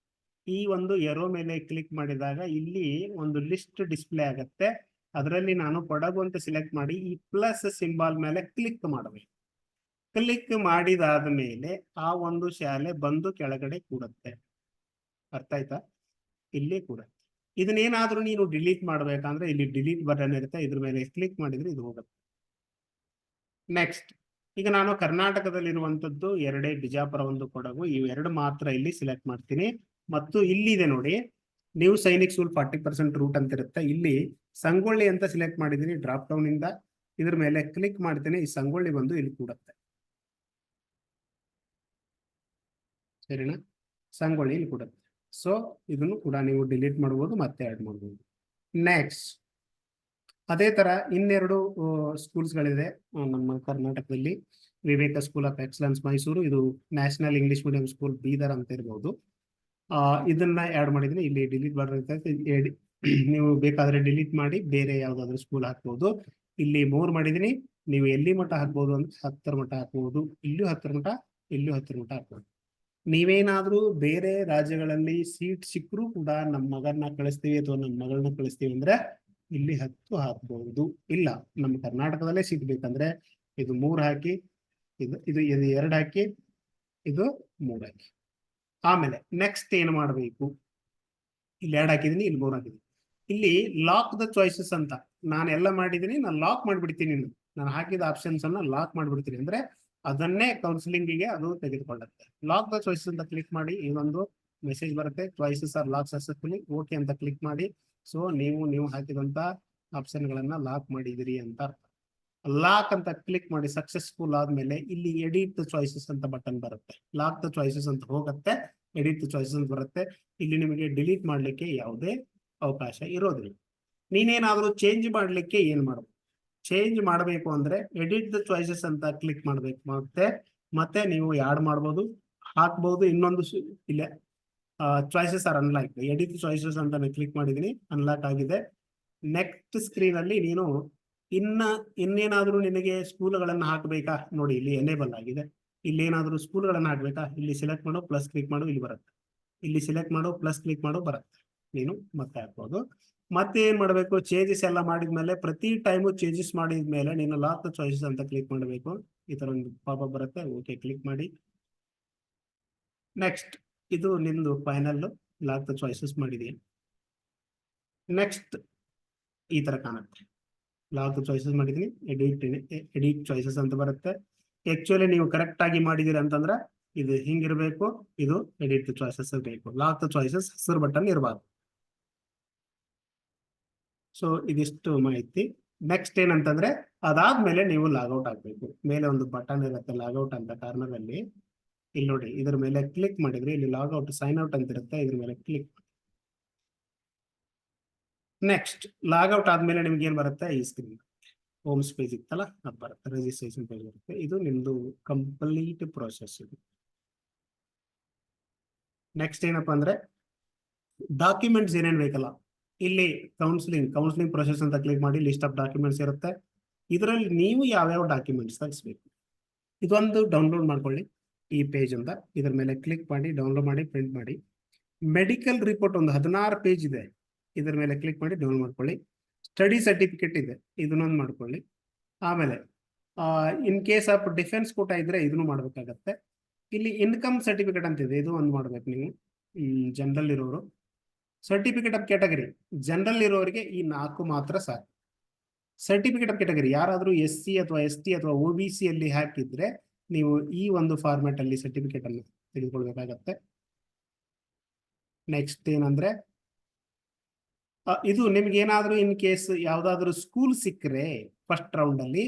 ಈ ಒಂದು ಎರೋ ಮೇಲೆ ಕ್ಲಿಕ್ ಮಾಡಿದಾಗ ಇಲ್ಲಿ ಒಂದು ಲಿಸ್ಟ್ ಡಿಸ್ಪ್ಲೇ ಆಗತ್ತೆ. ಅದರಲ್ಲಿ ನಾನು ಕೊಡಗು ಅಂತ ಸಿಲೆಕ್ಟ್ ಮಾಡಿ ಈ ಪ್ಲಸ್ ಸಿಂಬಾಲ್ ಮೇಲೆ ಕ್ಲಿಕ್ ಮಾಡಬೇಕು ಕ್ಲಿಕ್ ಮಾಡಿದಾದ ಮೇಲೆ ಆ ಒಂದು ಶಾಲೆ ಬಂದು ಕೆಳಗಡೆ ಕೂಡುತ್ತೆ. ಅರ್ಥ ಆಯ್ತಾ? ಇಲ್ಲಿ ಕೂಡುತ್ತೆ. ಇದನ್ನೇನಾದ್ರೂ ನೀನು ಡಿಲೀಟ್ ಮಾಡ್ಬೇಕಂದ್ರೆ ಇಲ್ಲಿ ಡಿಲೀಟ್ ಬಟನ್ ಇರುತ್ತೆ, ಇದ್ರ ಮೇಲೆ ಕ್ಲಿಕ್ ಮಾಡಿದ್ರೆ ಇದು ಹೋಗುತ್ತೆ. ನೆಕ್ಸ್ಟ್ ಈಗ ನಾನು ಕರ್ನಾಟಕದಲ್ಲಿರುವಂತದ್ದು ಎರಡೇ ಬಿಜಾಪುರ ಒಂದು ಕೊಡಗು, ಇವೆರಡು ಮಾತ್ರ ಇಲ್ಲಿ ಸಿಲೆಕ್ಟ್ ಮಾಡ್ತೀನಿ. ಮತ್ತು ಇಲ್ಲಿದೆ ನೋಡಿ new Sainik school forty percent route ಅಂತ ಇರುತ್ತೆ. ಇಲ್ಲಿ ಸಂಗೊಳ್ಳಿ ಅಂತ ಸಿಲೆಕ್ಟ್ ಮಾಡಿದೀನಿ ಡ್ರಾಪ್ ಡೌನ್ ಇಂದ ಇದ್ರ ಮೇಲೆ ಕ್ಲಿಕ್ ಮಾಡ್ತೇನೆ, ಈ ಸಂಗೊಳ್ಳಿ ಬಂದು ಇಲ್ಲಿ ಕೂಡುತ್ತೆ. ಸರಿನಾ? ಸಂಗೊಳ್ಳಿ ಇಲ್ಲಿ ಕೂಡುತ್ತೆ. ಸೊ ಇದನ್ನು ಕೂಡ ನೀವು ಡಿಲೀಟ್ ಮಾಡ್ಬೋದು, ಮತ್ತೆ ಆಡ್ ಮಾಡ್ಬೋದು. ನೆಕ್ಸ್ಟ್ ಅದೇ ತರ ಇನ್ನೆರಡು ಸ್ಕೂಲ್ಸ್ಗಳಿದೆ ನಮ್ಮ ಕರ್ನಾಟಕದಲ್ಲಿ Viveka school of excellence Mysuru ಇದು national English medium school Bidar ಅಂತ ಇರ್ಬೋದು. ಇದನ್ನ ಆಡ್ ಮಾಡಿದ್ರೆ ಇಲ್ಲಿ ಡಿಲೀಟ್ ಬರುತ್ತೆ ನೀವು ಬೇಕಾದ್ರೆ ಡಿಲೀಟ್ ಮಾಡಿ ಬೇರೆ ಯಾವ್ದಾದ್ರು ಸ್ಕೂಲ್ ಹಾಕ್ಬೋದು. ಇಲ್ಲಿ ಮೂರ್ ಮಾಡಿದೀನಿ. ನೀವು ಎಲ್ಲಿ ಮಟ್ಟ ಹಾಕ್ಬೋದು ಅಂತ ಹತ್ತರ ಮಟ್ಟ ಹಾಕ್ಬೋದು. ಇಲ್ಲೂ ಹತ್ತರ ಮಟ್ಟ, ಇಲ್ಲೂ ಹತ್ತರ ಮಟ್ಟ ಹಾಕ್ಬೋದು. ನೀವೇನಾದ್ರೂ ಬೇರೆ ರಾಜ್ಯಗಳಲ್ಲಿ ಸೀಟ್ ಸಿಕ್ಕರೂ ಕೂಡ ನಮ್ಮ ಮಗನ್ನ ಕಳಿಸ್ತೀವಿ ಅಥವಾ ನಮ್ಮ ಮಗಳನ್ನ ಕಳಿಸ್ತೀವಿ ಅಂದ್ರೆ ಇಲ್ಲಿ ಹತ್ತು ಹಾಕ್ಬಹುದು ಇಲ್ಲ ನಮ್ಮ ಕರ್ನಾಟಕದಲ್ಲೇ ಸೀಟ್ ಬೇಕಂದ್ರೆ ಇದು ಮೂರ್ ಹಾಕಿ ಇದು ಇದು ಎರಡು ಹಾಕಿ, ಇದು ಮೂರ್ ಹಾಕಿ. ಆಮೇಲೆ ನೆಕ್ಸ್ಟ್ ಏನ್ ಮಾಡಬೇಕು? ಇಲ್ಲಿ ಎರಡು ಹಾಕಿದೀನಿ, ಇಲ್ಲಿ ಮೂರ್ ಹಾಕಿದೀನಿ. ಇಲ್ಲಿ ಲಾಕ್ ದ ಚಾಯ್ಸಸ್ ಅಂತ. ನಾನು ಎಲ್ಲ ಮಾಡಿದೀನಿ, ನಾನು ಲಾಕ್ ಮಾಡ್ಬಿಡ್ತೀನಿ ನಾನು ಹಾಕಿದ ಆಪ್ಷನ್ಸ್ ಅನ್ನ ಲಾಕ್ ಮಾಡ್ಬಿಡ್ತೀನಿ. ಅಂದ್ರೆ ಅದನ್ನೇ ಕೌನ್ಸಿಲಿಂಗಿಗೆ ಅದು ತೆಗೆದುಕೊಳ್ಳುತ್ತೆ. ಲಾಕ್ ದ ಚಾಯ್ಸಸ್ ಅಂತ ಕ್ಲಿಕ್ ಮಾಡಿ ಈ ಒಂದು ಮೆಸೇಜ್ ಬರುತ್ತೆ choices are lock successfully okay ಅಂತ ಕ್ಲಿಕ್ ಮಾಡಿ. ಸೊ ನೀವು ನೀವು ಹಾಕಿದಂತ ಆಪ್ಷನ್ ಗಳನ್ನ ಲಾಕ್ ಮಾಡಿದಿರಿ ಅಂತ ಅರ್ಥ. ಲಾಕ್ ಅಂತ ಕ್ಲಿಕ್ ಮಾಡಿ ಸಕ್ಸಸ್ಫುಲ್ ಆದ್ಮೇಲೆ ಇಲ್ಲಿ ಎಡಿಟ್ ದ ಚಾಯ್ಸಸ್ ಅಂತ ಬಟನ್ ಬರುತ್ತೆ. ಲಾಕ್ ದ ಚಾಯ್ಸಸ್ ಅಂತ ಹೋಗುತ್ತೆ. ಎಡಿಟ್ ಚಾಯ್ಸಸ್ ಅಂತ ಬರುತ್ತೆ. ಇಲ್ಲಿ ನಿಮಗೆ ಡಿಲೀಟ್ ಮಾಡಲಿಕ್ಕೆ ಯಾವುದೇ ಅವಕಾಶ ಇರೋದಿಲ್ಲ. ನೀನೇನಾದರೂ ಚೇಂಜ್ ಮಾಡಲಿಕ್ಕೆ ಏನು ಮಾಡಬೇಕು ಚೇಂಜ್ ಮಾಡಬೇಕು ಅಂದ್ರೆ ಎಡಿಟ್ ದ ಚಾಯ್ಸಸ್ ಅಂತ ಕ್ಲಿಕ್ ಮಾಡಬೇಕು. ಮತ್ತೆ ಮತ್ತೆ ನೀವು ಯಾಡ್ ಮಾಡ್ಬೋದು, ಹಾಕ್ಬೋದು, ಇನ್ನೊಂದು ಇಲ್ಲ choices are unlock edit choices ಅಂತ ಕ್ಲಿಕ್ ಮಾಡಿದ್ದೀನಿ ಅನ್ಲಾಕ್ ಆಗಿದೆ. ನೆಕ್ಸ್ಟ್ ಸ್ಕ್ರೀನ್ ಅಲ್ಲಿ ನೀನು ಇನ್ನ, ಇನ್ನೇನಾದರೂ ನಿನಗೆ ಸ್ಕೂಲ್ಗಳನ್ನು ಹಾಕಬೇಕಾ? ನೋಡಿ, ಇಲ್ಲಿ ಎನೇಬಲ್ ಆಗಿದೆ. ಇಲ್ಲಿ ಏನಾದ್ರೂ ಸ್ಕೂಲ್ಗಳನ್ನ ಆಡ್ಬೇಕಾ ಇಲ್ಲಿ ಸೆಲೆಕ್ಟ್ ಮಾಡೋ ಪ್ಲಸ್ ಕ್ಲಿಕ್ ಮಾಡೋ ಇಲ್ಲಿ ಬರುತ್ತೆ. ಇಲ್ಲಿ ಸೆಲೆಕ್ಟ್ ಮಾಡೋ ಪ್ಲಸ್ ಕ್ಲಿಕ್ ಮಾಡೋ ಬರುತ್ತೆ. ನೀನು ಮತ್ತೆ ಹಾಕ್ಬೋದು. ಮತ್ತೆ ಏನ್ ಮಾಡ್ಬೇಕು? ಚೇಂಜಸ್ ಎಲ್ಲ ಮಾಡಿದ್ಮೇಲೆ ಪ್ರತಿ ಟೈಮು ಚೇಂಜಸ್ ಮಾಡಿದ್ಮೇಲೆ ನೀನು ಲಾಕ್ ಚಾಯ್ಸಸ್ ಅಂತ ಕ್ಲಿಕ್ ಮಾಡಬೇಕು. ಈ ತರ ಒಂದು ಪಾಪ ಬರುತ್ತೆ. ಓಕೆ ಕ್ಲಿಕ್ ಮಾಡಿ. ನೆಕ್ಸ್ಟ್ ಇದು ನಿಂದು ಫೈನಲ್ ಲಾಕ್ ಚಾಯ್ಸಸ್ ಮಾಡಿದೀನಿ ನೆಕ್ಸ್ಟ್ ಈ ತರ ಕಾಣುತ್ತೆ. ಲಾಕ್ ಚಾಯ್ಸಸ್ ಮಾಡಿದೀನಿ ಎಡಿಟ್ ಎಡಿಟ್ ಚಾಯ್ಸಸ್ ಅಂತ ಬರುತ್ತೆ. ಆಕ್ಚುಲಿ ನೀವು ಕರೆಕ್ಟ್ ಆಗಿ ಮಾಡಿದೀರಿ ಅಂತಂದ್ರೆ ಇದು ಹಿಂಗಿರ್ಬೇಕು, ಇದು ಎಡಿಟ್ ಚಾಯ್ಸಸ್ ಇರಬೇಕು ಲಾಕ್ ಚಾಯ್ಸಸ್ ಹಸಿರು ಬಟನ್ ಇರಬಾರ್ದು. ಸೊ ಇದಿಷ್ಟು ಮಾಹಿತಿ. ನೆಕ್ಸ್ಟ್ ಏನಂತಂದ್ರೆ ಅದಾದ್ಮೇಲೆ ನೀವು ಲಾಗೌಟ್ ಆಗ್ಬೇಕು. ಮೇಲೆ ಒಂದು ಬಟನ್ ಇರುತ್ತೆ ಲಾಗೌಟ್ ಅಂತ ಕಾರಣದಲ್ಲಿ ಇಲ್ಲಿ ನೋಡಿ, ಇದ್ರ ಮೇಲೆ ಕ್ಲಿಕ್ ಮಾಡಿದ್ರೆ ಇಲ್ಲಿ ಲಾಗೌಟ್ ಸೈನ್ ಔಟ್ ಅಂತ ಇರುತ್ತೆ, ಇದ್ರ ಮೇಲೆ ಕ್ಲಿಕ್ ನೆಕ್ಸ್ಟ್ ಲಾಗೌಟ್ ಆದ್ಮೇಲೆ ನಿಮ್ಗೆ ಏನ್ ಬರುತ್ತೆ? ಈ ಸ್ಕ್ರೀನ್ ಹೋಮ್ಸ್ ಪೇಜ್ ಇತ್ತಲ್ಲ ಅದು ಬರುತ್ತೆ ರಿಜಿಸ್ಟ್ರೇಷನ್ ಪೇಜ್ ಬರುತ್ತೆ ಇದು ನಿಮ್ದು ಕಂಪ್ಲೀಟ್ ಪ್ರೋಸೆಸ್ ಇದು. ನೆಕ್ಸ್ಟ್ ಏನಪ್ಪ ಅಂದ್ರೆ ಡಾಕ್ಯುಮೆಂಟ್ಸ್ ಏನೇನು ಬೇಕಲ್ಲ, ಇಲ್ಲಿ ಕೌನ್ಸಿಲಿಂಗ್ ಕೌನ್ಸಿಲಿಂಗ್ ಪ್ರೊಸೆಸ್ ಅಂತ ಕ್ಲಿಕ್ ಮಾಡಿ ಲಿಸ್ಟ್ ಆಫ್ ಡಾಕ್ಯುಮೆಂಟ್ಸ್ ಇರುತ್ತೆ. ಇದರಲ್ಲಿ ನೀವು ಯಾವ್ಯಾವ ಡಾಕ್ಯುಮೆಂಟ್ಸ್ ತರಿಸ್ಬೇಕು? ಇದೊಂದು ಡೌನ್ಲೋಡ್ ಮಾಡ್ಕೊಳ್ಳಿ, ಈ ಪೇಜ್ ಅಂತ ಇದ್ರ ಮೇಲೆ ಕ್ಲಿಕ್ ಮಾಡಿ ಡೌನ್ಲೋಡ್ ಮಾಡಿ ಪ್ರಿಂಟ್ ಮಾಡಿ. ಮೆಡಿಕಲ್ ರಿಪೋರ್ಟ್ ಒಂದು ಹದಿನಾರು ಪೇಜ್ ಇದೆ. ಇದ್ರ ಮೇಲೆ ಕ್ಲಿಕ್ ಮಾಡಿ ಡೌನ್ಲೋಡ್ ಮಾಡ್ಕೊಳ್ಳಿ. ಸ್ಟಡಿ ಸರ್ಟಿಫಿಕೇಟ್ ಇದೆ, ಇದನ್ನೊಂದು ಮಾಡ್ಕೊಳ್ಳಿ. ಆಮೇಲೆ ಇನ್ ಕೇಸ್ ಆಫ್ ಡಿಫೆನ್ಸ್ ಕೂಟ ಇದ್ರೆ ಇದನ್ನು ಮಾಡಬೇಕಾಗತ್ತೆ. ಇಲ್ಲಿ ಇನ್ಕಮ್ ಸರ್ಟಿಫಿಕೇಟ್ ಅಂತ ಇದೆ, ಇದು ಒಂದು ಮಾಡ್ಬೇಕು ನೀವು. ಜನರಲ್ ಇರೋರು. ಸರ್ಟಿಫಿಕೇಟ್ ಆಫ್ ಕ್ಯಾಟಗರಿ ಜನರಲ್ ಇರೋರಿಗೆ ಈ ನಾಲ್ಕು ಮಾತ್ರ ಸಾಕು. ಸರ್ಟಿಫಿಕೇಟ್ ಆಫ್ ಕ್ಯಾಟಗರಿ ಯಾರಾದರೂ ಎಸ್ ಸಿ ಅಥವಾ ಎಸ್ ಟಿ ಅಥವಾ ಒ ಬಿ ಸಿ ಅಲ್ಲಿ ಹಾಕಿದ್ರೆ ನೀವು ಈ ಒಂದು ಫಾರ್ಮ್ಯಾಟ್ ಅಲ್ಲಿ ಸರ್ಟಿಫಿಕೇಟ್ ಅನ್ನು ತೆಗೆದುಕೊಳ್ಬೇಕಾಗತ್ತೆ. ನೆಕ್ಸ್ಟ್ ಏನಂದ್ರೆ ಇದು ನಿಮ್ಗೆ ಏನಾದ್ರೂ ಇನ್ ಕೇಸ್ ಯಾವ್ದಾದ್ರು ಸ್ಕೂಲ್ ಸಿಕ್ಕರೆ ಫಸ್ಟ್ ರೌಂಡ್ ಅಲ್ಲಿ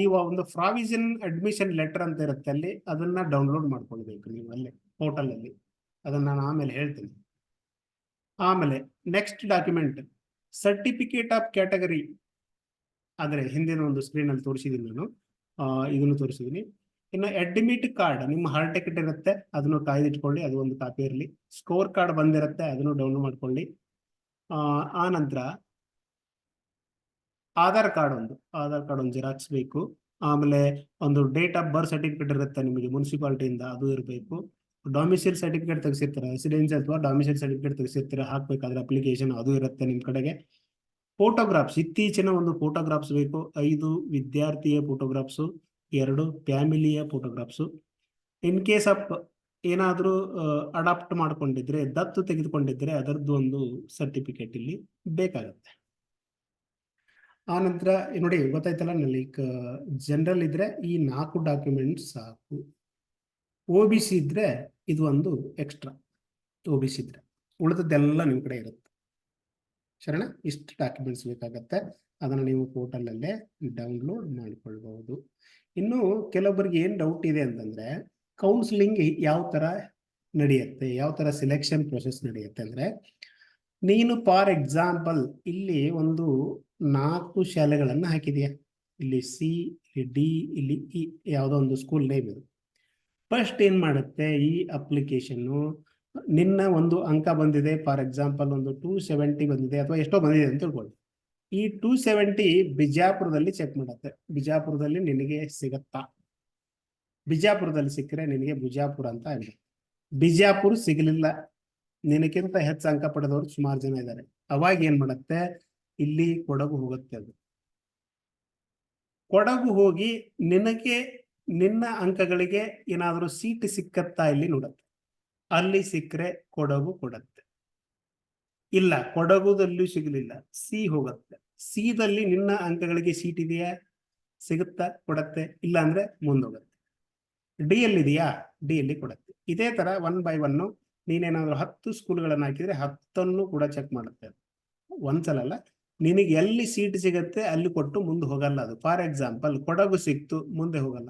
ಈ ಒಂದು ಪ್ರಾವಿಷನ್ ಅಡ್ಮಿಷನ್ ಲೆಟರ್ ಅಂತ ಇರುತ್ತೆ ಅಲ್ಲಿ, ಅದನ್ನ ಡೌನ್ಲೋಡ್ ಮಾಡ್ಕೊಳ್ಬೇಕು ನೀವು ಅಲ್ಲಿ ಪೋರ್ಟಲ್ ಅಲ್ಲಿ. ಅದನ್ನ ನಾನು ಆಮೇಲೆ ಹೇಳ್ತೀನಿ. ಆಮೇಲೆ next document certificate of category ಆದರೆ ಹಿಂದಿನ ಒಂದು ಸ್ಕ್ರೀನ್ ಅಲ್ಲಿ ತೋರಿಸಿದೀನಿ ನಾನು. ಇದನ್ನು ತೋರಿಸಿದೀನಿ. ಇನ್ನು ಅಡ್ಮಿಟ್ ಕಾರ್ಡ್ ನಿಮ್ಮ ಹಾಲ್ ಟಿಕೆಟ್ ಇರುತ್ತೆ, ಅದನ್ನು ಕಾಯ್ದಿಟ್ಕೊಳ್ಳಿ, ಅದು ಒಂದು ಕಾಪಿ ಇರಲಿ. ಸ್ಕೋರ್ ಕಾರ್ಡ್ ಬಂದಿರುತ್ತೆ, ಅದನ್ನು ಡೌನ್ಲೋಡ್ ಮಾಡ್ಕೊಳ್ಳಿ. ಆ ನಂತರ ಆಧಾರ್ ಕಾರ್ಡ್ ಒಂದು, ಆಧಾರ್ ಕಾರ್ಡ್ ಒಂದು ಜೆರಾಕ್ಸ್ ಬೇಕು. ಆಮೇಲೆ ಒಂದು ಡೇಟ್ ಆಫ್ ಬರ್ತ್ ಸರ್ಟಿಫಿಕೇಟ್ ಇರುತ್ತೆ ನಿಮಗೆ ಮುನ್ಸಿಪಾಲ್ಟಿಯಿಂದ, ಅದು ಇರಬೇಕು. ಡೊಮಿಸಿಲ್ ಸರ್ಟಿಫಿಕೇಟ್ ತೆಗೆಸಿರ್ತಾರೆ, ರೆಸಿಡೆನ್ಸಿ ಅಥವಾ ಡೊಮಿಸಿಲ್ ಸರ್ಟಿಫಿಕೇಟ್ ತೆಗೆಸಿರ್ತಾರೆ, ಹಾಕ್ಬೇಕಾದ್ರೆ ಅಪ್ಲಿಕೇಶನ್ ಅದು ಇರುತ್ತೆ ನಿಮ್ಮ ಕಡೆಗೆ. ಫೋಟೋಗ್ರಾಫ್ಸ್ ಇತ್ತೀಚಿನ ಒಂದು ಫೋಟೋಗ್ರಾಫ್ಸ್ ಬೇಕು. ಐದು ವಿದ್ಯಾರ್ಥಿಯ ಫೋಟೋಗ್ರಾಫ್ಸು ಎರಡು ಫ್ಯಾಮಿಲಿಯ ಫೋಟೋಗ್ರಾಫ್ಸು ಇನ್ ಕೇಸ್ ಆಫ್ ಏನಾದರೂ ಅಡಾಪ್ಟ್ ಮಾಡಿಕೊಂಡಿದ್ರೆ, ದತ್ತು ತೆಗೆದುಕೊಂಡಿದ್ರೆ ಅದರದ್ದು ಒಂದು ಸರ್ಟಿಫಿಕೇಟ್ ಇಲ್ಲಿ ಬೇಕಾಗುತ್ತೆ. ಆ ನಂತರ, ನೋಡಿ ಗೊತ್ತಾಯ್ತಲ್ಲ ಲೈಕ್, ಜನರಲ್ ಇದ್ರೆ ಈ ನಾಲ್ಕು ಡಾಕ್ಯುಮೆಂಟ್ ಸಾಕು. ಒ ಬಿ ಸಿ ಇದ್ರೆ ಇದು ಒಂದು ಎಕ್ಸ್ಟ್ರಾ, ಒ ಬಿ ಸಿ ಇದ್ರೆ. ಉಳಿದದ್ದೆಲ್ಲ ನಿಮ್ಮ ಕಡೆ ಇರುತ್ತೆ. ಶರಣ ಇಷ್ಟು ಡಾಕ್ಯುಮೆಂಟ್ಸ್ ಬೇಕಾಗತ್ತೆ. ಅದನ್ನು ನೀವು ಪೋರ್ಟಲಲ್ಲೇ ಡೌನ್ಲೋಡ್ ಮಾಡಿಕೊಳ್ಬಹುದು. ಇನ್ನು ಕೆಲವೊಬ್ಬರಿಗೆ ಏನು ಡೌಟ್ ಇದೆ ಅಂತಂದ್ರೆ ಕೌನ್ಸಿಲಿಂಗ್ ಯಾವ ತರ ನಡೆಯುತ್ತೆ, ಯಾವ ತರ ಸಿಲೆಕ್ಷನ್ ಪ್ರೊಸೆಸ್ ನಡೆಯುತ್ತೆ ಅಂದ್ರೆ, ನೀನು ಫಾರ್ ಎಕ್ಸಾಂಪಲ್ ಇಲ್ಲಿ ಒಂದು ನಾಲ್ಕು ಶಾಲೆಗಳನ್ನು ಹಾಕಿದೆಯಾ. ಇಲ್ಲಿ ಸಿ ಇಲ್ಲಿ ಡಿ ಇಲ್ಲಿ ಇ ಯಾವುದೋ ಒಂದು ಸ್ಕೂಲ್ ನೇಮ್ ಇದು. ಫಸ್ಟ್ ಏನು ಮಾಡುತ್ತೆ, ಈ ಅಪ್ಲಿಕೇಶನ್ನು ನಿನ್ನ ಒಂದು ಅಂಕ ಬಂದಿದೆ ಫಾರ್ ಎಕ್ಸಾಂಪಲ್ ಒಂದು ಟೂ ಸೆವೆಂಟಿ ಬಂದಿದೆ ಅಥವಾ ಎಷ್ಟೋ ಬಂದಿದೆ ಅಂತ ತಿಳ್ಕೊಳ್ಳಿ. ಈ ಟೂ ಸೆವೆಂಟಿ ಬಿಜಾಪುರದಲ್ಲಿ ಚೆಕ್ ಮಾಡುತ್ತೆ. ಬಿಜಾಪುರದಲ್ಲಿ ನಿನಗೆ ಸಿಗತ್ತಾ? ಬಿಜಾಪುರದಲ್ಲಿ ಸಿಕ್ಕರೆ ನಿನಗೆ ಬಿಜಾಪುರ ಅಂತ ಇದೆ. ಬಿಜಾಪುರ ಸಿಗಲಿಲ್ಲ. ನಿನಕ್ಕಿಂತ ಹೆಚ್ಚು ಅಂಕ ಪಡೆದವರು ಸುಮಾರು ಜನ ಇದ್ದಾರೆ. ಅವಾಗ ಏನ್ ಮಾಡುತ್ತೆ? ಇಲ್ಲಿ ಕೊಡಗು ಹೋಗುತ್ತೆ ಅದು. ಕೊಡಗು ಹೋಗಿ ನಿನಗೆ ನಿನ್ನ ಅಂಕಗಳಿಗೆ ಏನಾದರೂ ಸೀಟ್ ಸಿಕ್ಕತ್ತಾ ಇಲ್ಲಿ ನೋಡುತ್ತೆ. ಅಲ್ಲಿ ಸಿಕ್ಕರೆ ಕೊಡಗು ಕೊಡತ್ತೆ. ಇಲ್ಲ, ಕೊಡಗುದಲ್ಲೂ ಸಿಗಲಿಲ್ಲ. ಸಿ ಹೋಗುತ್ತೆ. ಸಿದಲ್ಲಿ ನಿನ್ನ ಅಂಕಗಳಿಗೆ ಸೀಟ್ ಇದೆಯಾ? ಸಿಗುತ್ತಾ? ಕೊಡತ್ತೆ. ಇಲ್ಲ ಅಂದ್ರೆ ಮುಂದೋಗುತ್ತೆ. ಡಿ ಎಲ್ ಇದೆಯಾ? ಡಿ ಎಲ್ಲಿ ಕೊಡುತ್ತೆ. ಇದೇ ತರ ಒನ್ ಬೈ ಒನ್ನು ನೀನೇನಾದರೂ ಹತ್ತು ಸ್ಕೂಲ್ಗಳನ್ನು ಹಾಕಿದ್ರೆ ಹತ್ತನ್ನು ಕೂಡ ಚೆಕ್ ಮಾಡುತ್ತೆ. ಒಂದ್ಸಲ ಅಲ್ಲ ನಿನಗೆ ಎಲ್ಲಿ ಸೀಟ್ ಸಿಗತ್ತೆ ಅಲ್ಲಿ ಕೊಟ್ಟು ಮುಂದೆ ಹೋಗಲ್ಲ ಅದು. ಫಾರ್ ಎಕ್ಸಾಂಪಲ್ ಕೊಡಗು ಸಿಕ್ತು, ಮುಂದೆ ಹೋಗಲ್ಲ.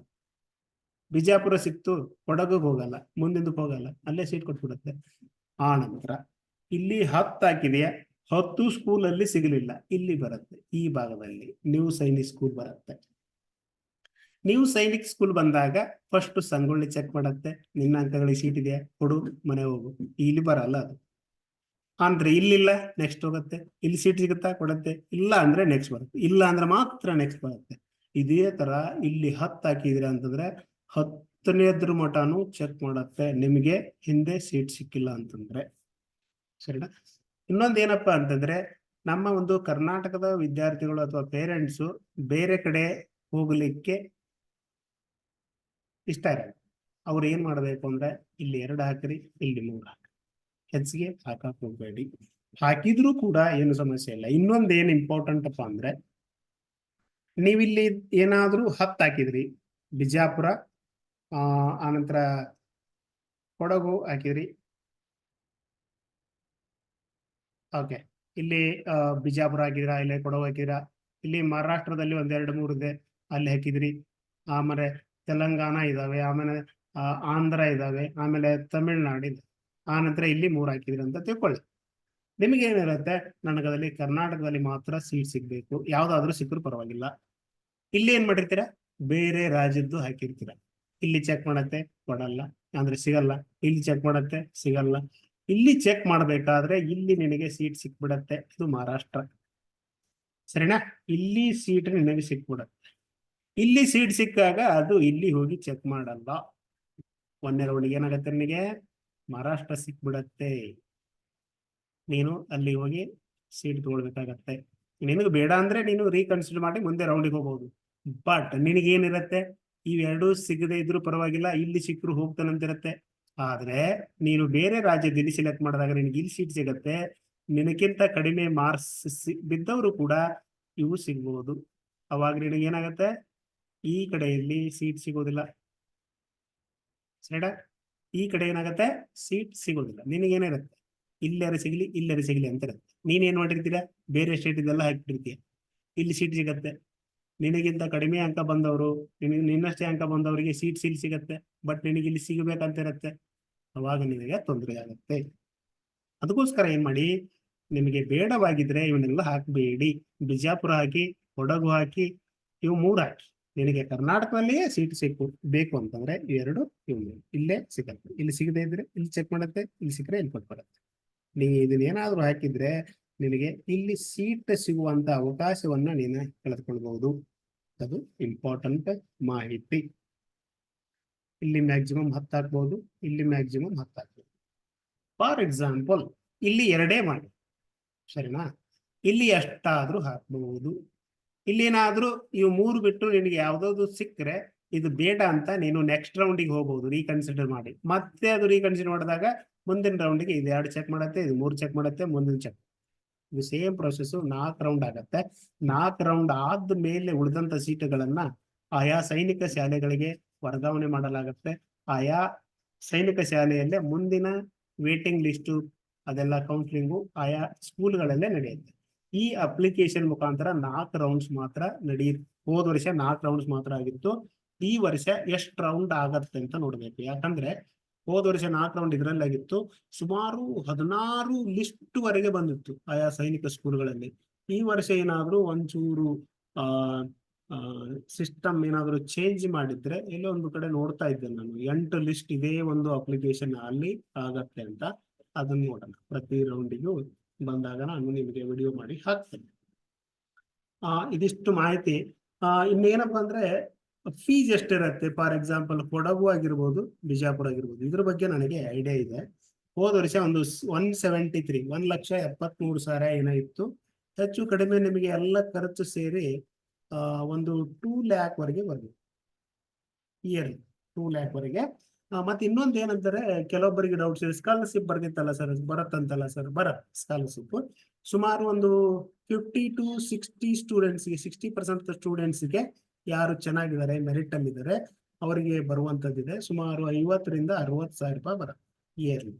ಬಿಜಾಪುರ ಸಿಕ್ತು, ಕೊಡಗು ಹೋಗಲ್ಲ ಮುಂದಿಂದಕ್ಕೆ ಹೋಗಲ್ಲ, ಅಲ್ಲೇ ಸೀಟ್ ಕೊಟ್ಬಿಡುತ್ತೆ. ಆ ನಂತರ ಇಲ್ಲಿ ಹತ್ತು ಹಾಕಿದೆಯಾ? ಹತ್ತು ಸ್ಕೂಲಲ್ಲಿ ಸಿಗಲಿಲ್ಲ, ಇಲ್ಲಿ ಬರುತ್ತೆ. ಈ ಭಾಗದಲ್ಲಿ ನ್ಯೂ ಸೈನಿಕ್ ಸ್ಕೂಲ್ ಬರುತ್ತೆ. ನೀವು ಸೈನಿಕ್ ಸ್ಕೂಲ್ ಬಂದಾಗ ಫಸ್ಟ್ ಸಂಗೊಳ್ಳಿ ಚೆಕ್ ಮಾಡತ್ತೆ. ನಿನ್ನ ಅಂಕಗಳಿಗೆ ಸೀಟ್ ಇದೆಯಾ? ಕೊಡು ಮನೆ ಹೋಗು. ಇಲ್ಲಿ ಬರಲ್ಲ ಅದು. ಅಂದ್ರೆ ಇಲ್ಲಿಲ್ಲ ನೆಕ್ಸ್ಟ್ ಹೋಗುತ್ತೆ. ಇಲ್ಲಿ ಸೀಟ್ ಸಿಗುತ್ತಾ? ಕೊಡುತ್ತೆ. ಇಲ್ಲ ಅಂದ್ರೆ ನೆಕ್ಸ್ಟ್ ಬರುತ್ತೆ. ಇಲ್ಲ ಅಂದ್ರೆ ಮಾತ್ರ ನೆಕ್ಸ್ಟ್ ಬರುತ್ತೆ. ಇದೇ ತರ ಇಲ್ಲಿ ಹತ್ತು ಹಾಕಿದಿರ ಅಂತಂದ್ರೆ ಹತ್ತನೇದ್ರ ಮಠನು ಚೆಕ್ ಮಾಡತ್ತೆ. ನಿಮಗೆ ಹಿಂದೆ ಸೀಟ್ ಸಿಕ್ಕಿಲ್ಲ ಅಂತಂದ್ರೆ. ಸರಿನಾ? ಇನ್ನೊಂದು ಏನಪ್ಪಾ ಅಂತಂದ್ರೆ ನಮ್ಮ ಒಂದು ಕರ್ನಾಟಕದ ವಿದ್ಯಾರ್ಥಿಗಳು ಅಥವಾ ಪೇರೆಂಟ್ಸು ಬೇರೆ ಕಡೆ ಹೋಗ್ಲಿಕ್ಕೆ ಇಷ್ಟ ಇರಲ್ಲ. ಅವ್ರು ಏನ್ ಮಾಡ್ಬೇಕು ಅಂದ್ರೆ ಇಲ್ಲಿ ಎರಡು ಹಾಕ್ರಿ, ಇಲ್ಲಿ ಮೂರು ಹಾಕ್ರಿ. ಹೆಚ್ಚಿಗೆ ಹಾಕಕ್ ಹೋಗ್ಬೇಡಿ. ಹಾಕಿದ್ರು ಕೂಡ ಏನು ಸಮಸ್ಯೆ ಇಲ್ಲ. ಇನ್ನೊಂದ್ ಏನ್ ಇಂಪಾರ್ಟೆಂಟ್ ಅಪ್ಪ ಅಂದ್ರೆ ನೀವಿಲ್ಲಿ ಏನಾದ್ರೂ ಹತ್ತು ಹಾಕಿದ್ರಿ, ಬಿಜಾಪುರ ಆನಂತರ ಕೊಡಗು ಹಾಕಿದ್ರಿ. ಓಕೆ. ಇಲ್ಲಿ ಬಿಜಾಪುರ ಹಾಕಿದ್ರ, ಇಲ್ಲಿ ಕೊಡಗು ಹಾಕಿದ್ರ, ಇಲ್ಲಿ ಮಹಾರಾಷ್ಟ್ರದಲ್ಲಿ ಒಂದೆರಡು ಮೂರು ಇದೆ, ಅಲ್ಲಿ ಹಾಕಿದ್ರಿ. ಆಮೇಲೆ ತೆಲಂಗಾಣ ಇದಾವೆ, ಆಮೇಲೆ ಆಂಧ್ರ ಇದಾವೆ, ಆಮೇಲೆ ತಮಿಳ್ನಾಡು ಇದೆ. ಆ ನಂತರ ಇಲ್ಲಿ ಮೂರು ಹಾಕಿದ್ರಿ ಅಂತ ತಿಳ್ಕೊಳ್ಳಿ. ನಿಮಗೆ ಏನಿರುತ್ತೆ? ಕರ್ನಾಟಕದಲ್ಲಿ ಮಾತ್ರ ಸೀಟ್ ಸಿಗ್ಬೇಕು. ಯಾವ್ದಾದ್ರು ಸಿಕ್ಕರು ಪರವಾಗಿಲ್ಲ. ಇಲ್ಲಿ ಏನ್ ಮಾಡಿರ್ತೀರಾ? ಬೇರೆ ರಾಜ್ಯದ್ದು ಹಾಕಿರ್ತೀರ. ಇಲ್ಲಿ ಚೆಕ್ ಮಾಡತ್ತೆ, ಕೊಡಲ್ಲ. ಅಂದ್ರೆ ಸಿಗಲ್ಲ. ಇಲ್ಲಿ ಚೆಕ್ ಮಾಡತ್ತೆ, ಸಿಗಲ್ಲ. ಇಲ್ಲಿ ಚೆಕ್ ಮಾಡಬೇಕಾದ್ರೆ ಇಲ್ಲಿ ನಿನಗೆ ಸೀಟ್ ಸಿಕ್ಬಿಡತ್ತೆ. ಇದು ಮಹಾರಾಷ್ಟ್ರ. ಸರಿನಾ? ಇಲ್ಲಿ ಸೀಟ್ ನಿನಗೆ ಸಿಕ್ಬಿಡತ್ತೆ. ಇಲ್ಲಿ ಸೀಟ್ ಸಿಕ್ಕಾಗ ಅದು ಇಲ್ಲಿ ಹೋಗಿ ಚೆಕ್ ಮಾಡಲ್ಲ. ಒಂದನೇ ರೌಂಡಿಗೆ ಏನಾಗತ್ತೆ ನಿನಗೆ ಮಹಾರಾಷ್ಟ್ರ ಸಿಕ್ಬಿಡತ್ತೆ. ನೀನು ಅಲ್ಲಿ ಹೋಗಿ ಸೀಟ್ ತಗೊಳ್ಬೇಕಾಗತ್ತೆ. ನಿನಗೆ ಬೇಡ ಅಂದ್ರೆ ನೀನು ರೀಕನ್ಸಿಡರ್ ಮಾಡಿ ಮುಂದೆ ರೌಂಡಿಗೆ ಹೋಗ್ಬೋದು. ಬಟ್ ನಿನಗೇನಿರತ್ತೆ ಇವೆರಡೂ ಸಿಗದೆ ಇದ್ರೂ ಪರವಾಗಿಲ್ಲ, ಇಲ್ಲಿ ಸಿಕ್ಕರು ಹೋಗ್ತಾನಂತಿರತ್ತೆ ಆದ್ರೆ ನೀನು ಬೇರೆ ರಾಜ್ಯದಲ್ಲಿ ಸೆಲೆಕ್ಟ್ ಮಾಡಿದಾಗ ನಿನಗೆ ಇಲ್ಲಿ ಸೀಟ್ ಸಿಗತ್ತೆ. ನಿನಕ್ಕಿಂತ ಕಡಿಮೆ ಮಾರ್ಕ್ಸ್ ಬಿದ್ದವರು ಕೂಡ ಇವು ಸಿಗ್ಬಹುದು ಅವಾಗ ನಿನಗೆ ಏನಾಗತ್ತೆ? ಈ ಕಡೆಯಲ್ಲಿ ಸೀಟ್ ಸಿಗೋದಿಲ್ಲ. ಸರಿಡ ಈ ಕಡೆ ಏನಾಗತ್ತೆ? ಸೀಟ್ ಸಿಗೋದಿಲ್ಲ. ನಿನಗೇನಿರುತ್ತೆ? ಇಲ್ಲರ ಸಿಗಲಿ ಇಲ್ಲರ ಸಿಗಲಿ ಅಂತ ಇರುತ್ತೆ ನೀನೇನ್ ಮಾಡಿರ್ತೀರ? ಬೇರೆ ಸ್ಟೇಟ್ ಇದೆಲ್ಲ ಹಾಕಿರ್ತೀಯ ಇಲ್ಲಿ ಸೀಟ್ ಸಿಗತ್ತೆ. ನಿನಗಿಂತ ಕಡಿಮೆ ಅಂಕ ಬಂದವರು ನಿನಗೆ ನಿನ್ನಷ್ಟೇ ಅಂಕ ಬಂದವರಿಗೆ ಸೀಟ್ ಸಿಲ್ ಸಿಗತ್ತೆ. ಬಟ್ ನಿನಗೆ ಇಲ್ಲಿ ಸಿಗಬೇಕಂತ ಇರತ್ತೆ ಅವಾಗ ನಿನಗೆ ತೊಂದರೆ ಆಗತ್ತೆ. ಅದಕ್ಕೋಸ್ಕರ ಏನ್ ಮಾಡಿ? ನಿಮಗೆ ಬೇಡವಾಗಿದ್ರೆ ಇವನ್ನೆಲ್ಲ ಹಾಕಬೇಡಿ. ಬಿಜಾಪುರ ಹಾಕಿ, ಕೊಡಗು ಹಾಕಿ, ಇವು ಮೂರು ಹಾಕಿ. ನಿನಗೆ ಕರ್ನಾಟಕದಲ್ಲಿಯೇ ಸೀಟ್ ಸಿಕ್ಕು, ಬೇಕು ಅಂತಂದ್ರೆ ಇವೆರಡು ಇವ್ನು. ಇಲ್ಲೇ ಸಿಗತ್ತೆ. ಇಲ್ಲಿ ಸಿಗದೆ ಇದ್ರೆ ಇಲ್ಲಿ ಚೆಕ್ ಮಾಡುತ್ತೆ, ಇಲ್ಲಿ ಸಿಕ್ಕರೆ ಇಲ್ಲಿ ಕೊಟ್ಟು ಬರುತ್ತೆ. ನೀವು ಇದನ್ನ ಏನಾದ್ರೂ ಹಾಕಿದ್ರೆ ನಿನಗೆ ಇಲ್ಲಿ ಸೀಟ್ ಸಿಗುವಂತ ಅವಕಾಶವನ್ನ ನೀನು ಕಳೆದುಕೊಳ್ಬಹುದು. ಅದು ಇಂಪಾರ್ಟೆಂಟ್ ಮಾಹಿತಿ. ಇಲ್ಲಿ ಮ್ಯಾಕ್ಸಿಮಮ್ ಹತ್ತು ಹಾಕ್ಬೋದು, ಇಲ್ಲಿ ಮ್ಯಾಕ್ಸಿಮಮ್ ಹತ್ತು ಹಾಕ್ಬೋದು. ಫಾರ್ ಎಕ್ಸಾಂಪಲ್ ಇಲ್ಲಿ ಎರಡೇ ಮಾಡಿ. ಸರಿನಾ? ಇಲ್ಲಿ ಎಷ್ಟಾದ್ರೂ ಹಾಕ್ಬಹುದು ಇಲ್ಲಿ ಏನಾದ್ರೂ ಇವು ಮೂರು ಬಿಟ್ಟು ನಿನಗೆ ಯಾವ್ದಾದ್ರು ಸಿಕ್ಕರೆ ಇದು ಬೇಡ ಅಂತ ನೀನು ನೆಕ್ಸ್ಟ್ ರೌಂಡಿಗೆ ಹೋಗ್ಬೋದು ರೀಕನ್ಸಿಡರ್ ಮಾಡಿ. ಮತ್ತೆ ಅದು ರೀಕನ್ಸಿಡರ್ ಮಾಡಿದಾಗ ಮುಂದಿನ ರೌಂಡಿಗೆ ಇದು ಎರಡು ಚೆಕ್ ಮಾಡುತ್ತೆ, ಇದು ಮೂರು ಚೆಕ್ ಮಾಡುತ್ತೆ, ಮುಂದಿನ ಚೆಕ್ ಇದು ಸೇಮ್ ಪ್ರೊಸೆಸ್ ನಾಲ್ಕು ರೌಂಡ್ ಆಗತ್ತೆ. ನಾಲ್ಕು ರೌಂಡ್ ಆದ ಮೇಲೆ ಉಳಿದಂತ ಸೀಟುಗಳನ್ನ ಆಯಾ ಸೈನಿಕ ಶಾಲೆಗಳಿಗೆ ವರ್ಗಾವಣೆ ಮಾಡಲಾಗತ್ತೆ. ಆಯಾ ಸೈನಿಕ ಶಾಲೆಯಲ್ಲೇ ಮುಂದಿನ ವೇಟಿಂಗ್ ಲಿಸ್ಟು ಅದೆಲ್ಲ ಕೌನ್ಸಿಲಿಂಗು ಆಯಾ ಸ್ಕೂಲ್ಗಳಲ್ಲೇ ನಡೆಯುತ್ತೆ. ಈ ಅಪ್ಲಿಕೇಶನ್ ಮುಖಾಂತರ ನಾಲ್ಕ್ ರೌಂಡ್ಸ್ ಮಾತ್ರ ನಡೆಯ ಹೋದ ವರ್ಷ ನಾಲ್ಕು ರೌಂಡ್ಸ್ ಮಾತ್ರ ಆಗಿತ್ತು. ಈ ವರ್ಷ ಎಷ್ಟು ರೌಂಡ್ ಆಗತ್ತೆ ಅಂತ ನೋಡ್ಬೇಕು. ಯಾಕಂದ್ರೆ ಹೋದ ವರ್ಷ ನಾಲ್ಕು ರೌಂಡ್ ಇದ್ರಲ್ಲಾಗಿತ್ತು ಸುಮಾರು ಹದಿನಾರು ಲಿಸ್ಟ್ ವರೆಗೆ ಬಂದಿತ್ತು ಆಯಾ ಸೈನಿಕ ಸ್ಕೂಲ್ಗಳಲ್ಲಿ ಈ ವರ್ಷ ಏನಾದ್ರೂ ಒಂಚೂರು, ಆ ಸಿಸ್ಟಮ್ ಏನಾದರೂ ಚೇಂಜ್ ಮಾಡಿದ್ರೆ ಎಲ್ಲೋ ಒಂದು ಕಡೆ ನೋಡ್ತಾ ಇದ್ದೆ ನಾನು. ಎಂಟು ಲಿಸ್ಟ್ ಇದೇ ಒಂದು ಅಪ್ಲಿಕೇಶನ್ ಅಲ್ಲಿ ಆಗತ್ತೆ ಅಂತ. ಅದನ್ನ ನೋಡೋಣ. ಪ್ರತಿ ರೌಂಡಿಗೂ ಬಂದಾಗ ನಾನು ನಿಮಗೆ ವಿಡಿಯೋ ಮಾಡಿ ಹಾಕ್ತೇನೆ. ಆ, ಇದಿಷ್ಟು ಮಾಹಿತಿ. ಆ, ಇನ್ನೇನಪ್ಪ ಅಂದ್ರೆ ಫೀಸ್ ಎಷ್ಟಿರತ್ತೆ? ಫಾರ್ ಎಕ್ಸಾಂಪಲ್ ಕೊಡಗು ಆಗಿರ್ಬೋದು, ಬಿಜಾಪುರ ಆಗಿರ್ಬೋದು, ಇದ್ರ ಬಗ್ಗೆ ನನಗೆ ಐಡಿಯಾ ಇದೆ. ಹೋದ ವರ್ಷ ಒಂದು ಒನ್ ಸೆವೆಂಟಿ ತ್ರೀ ಒಂದ್ ಲಕ್ಷ ಎಪ್ಪತ್ಮೂರು ಸಾವಿರ ಏನೋ ಇತ್ತು. ಹೆಚ್ಚು ಕಡಿಮೆ ನಿಮಗೆ ಎಲ್ಲ ಖರ್ಚು ಸೇರಿ ಒಂದು ಟೂ ಲ್ಯಾಕ್ ವರೆಗೆ ಬರ್ಬೇಕು ಇಯರ್ಲಿ ಟೂ ಲ್ಯಾಕ್ ವರೆಗೆ. ಮತ್ತೆ ಇನ್ನೊಂದು ಏನಂತಾರೆ, ಕೆಲವೊಬ್ಬರಿಗೆ ಡೌಟ್ಸ್ ಇದೆ. ಸ್ಕಾಲರ್ಶಿಪ್ ಬರ್ತಿತ್ತಲ್ಲ ಸರ್ ಬರತ್ತಂತಲ್ಲ ಸರ್ ಬರ ಸ್ಕಾಲರ್ಶಿಪ್ ಸುಮಾರು ಒಂದು ಫಿಫ್ಟಿ ಟು ಸಿಕ್ಸ್ಟಿ ಸ್ಟೂಡೆಂಟ್ಸ್ಗೆ ಸಿಕ್ಸ್ಟಿ ಪರ್ಸೆಂಟ್ ಸ್ಟೂಡೆಂಟ್ಸ್ಗೆ ಯಾರು ಚೆನ್ನಾಗಿದ್ದಾರೆ ಮೆರಿಟ್ ಅಲ್ಲಿ ಇದ್ದಾರೆ, ಅವರಿಗೆ ಬರುವಂತದ್ದಿದೆ ಸುಮಾರು ಐವತ್ತರಿಂದ ಅರವತ್ತು ಸಾವಿರ ರೂಪಾಯಿ ಬರ ಇಯರ್ಲಿ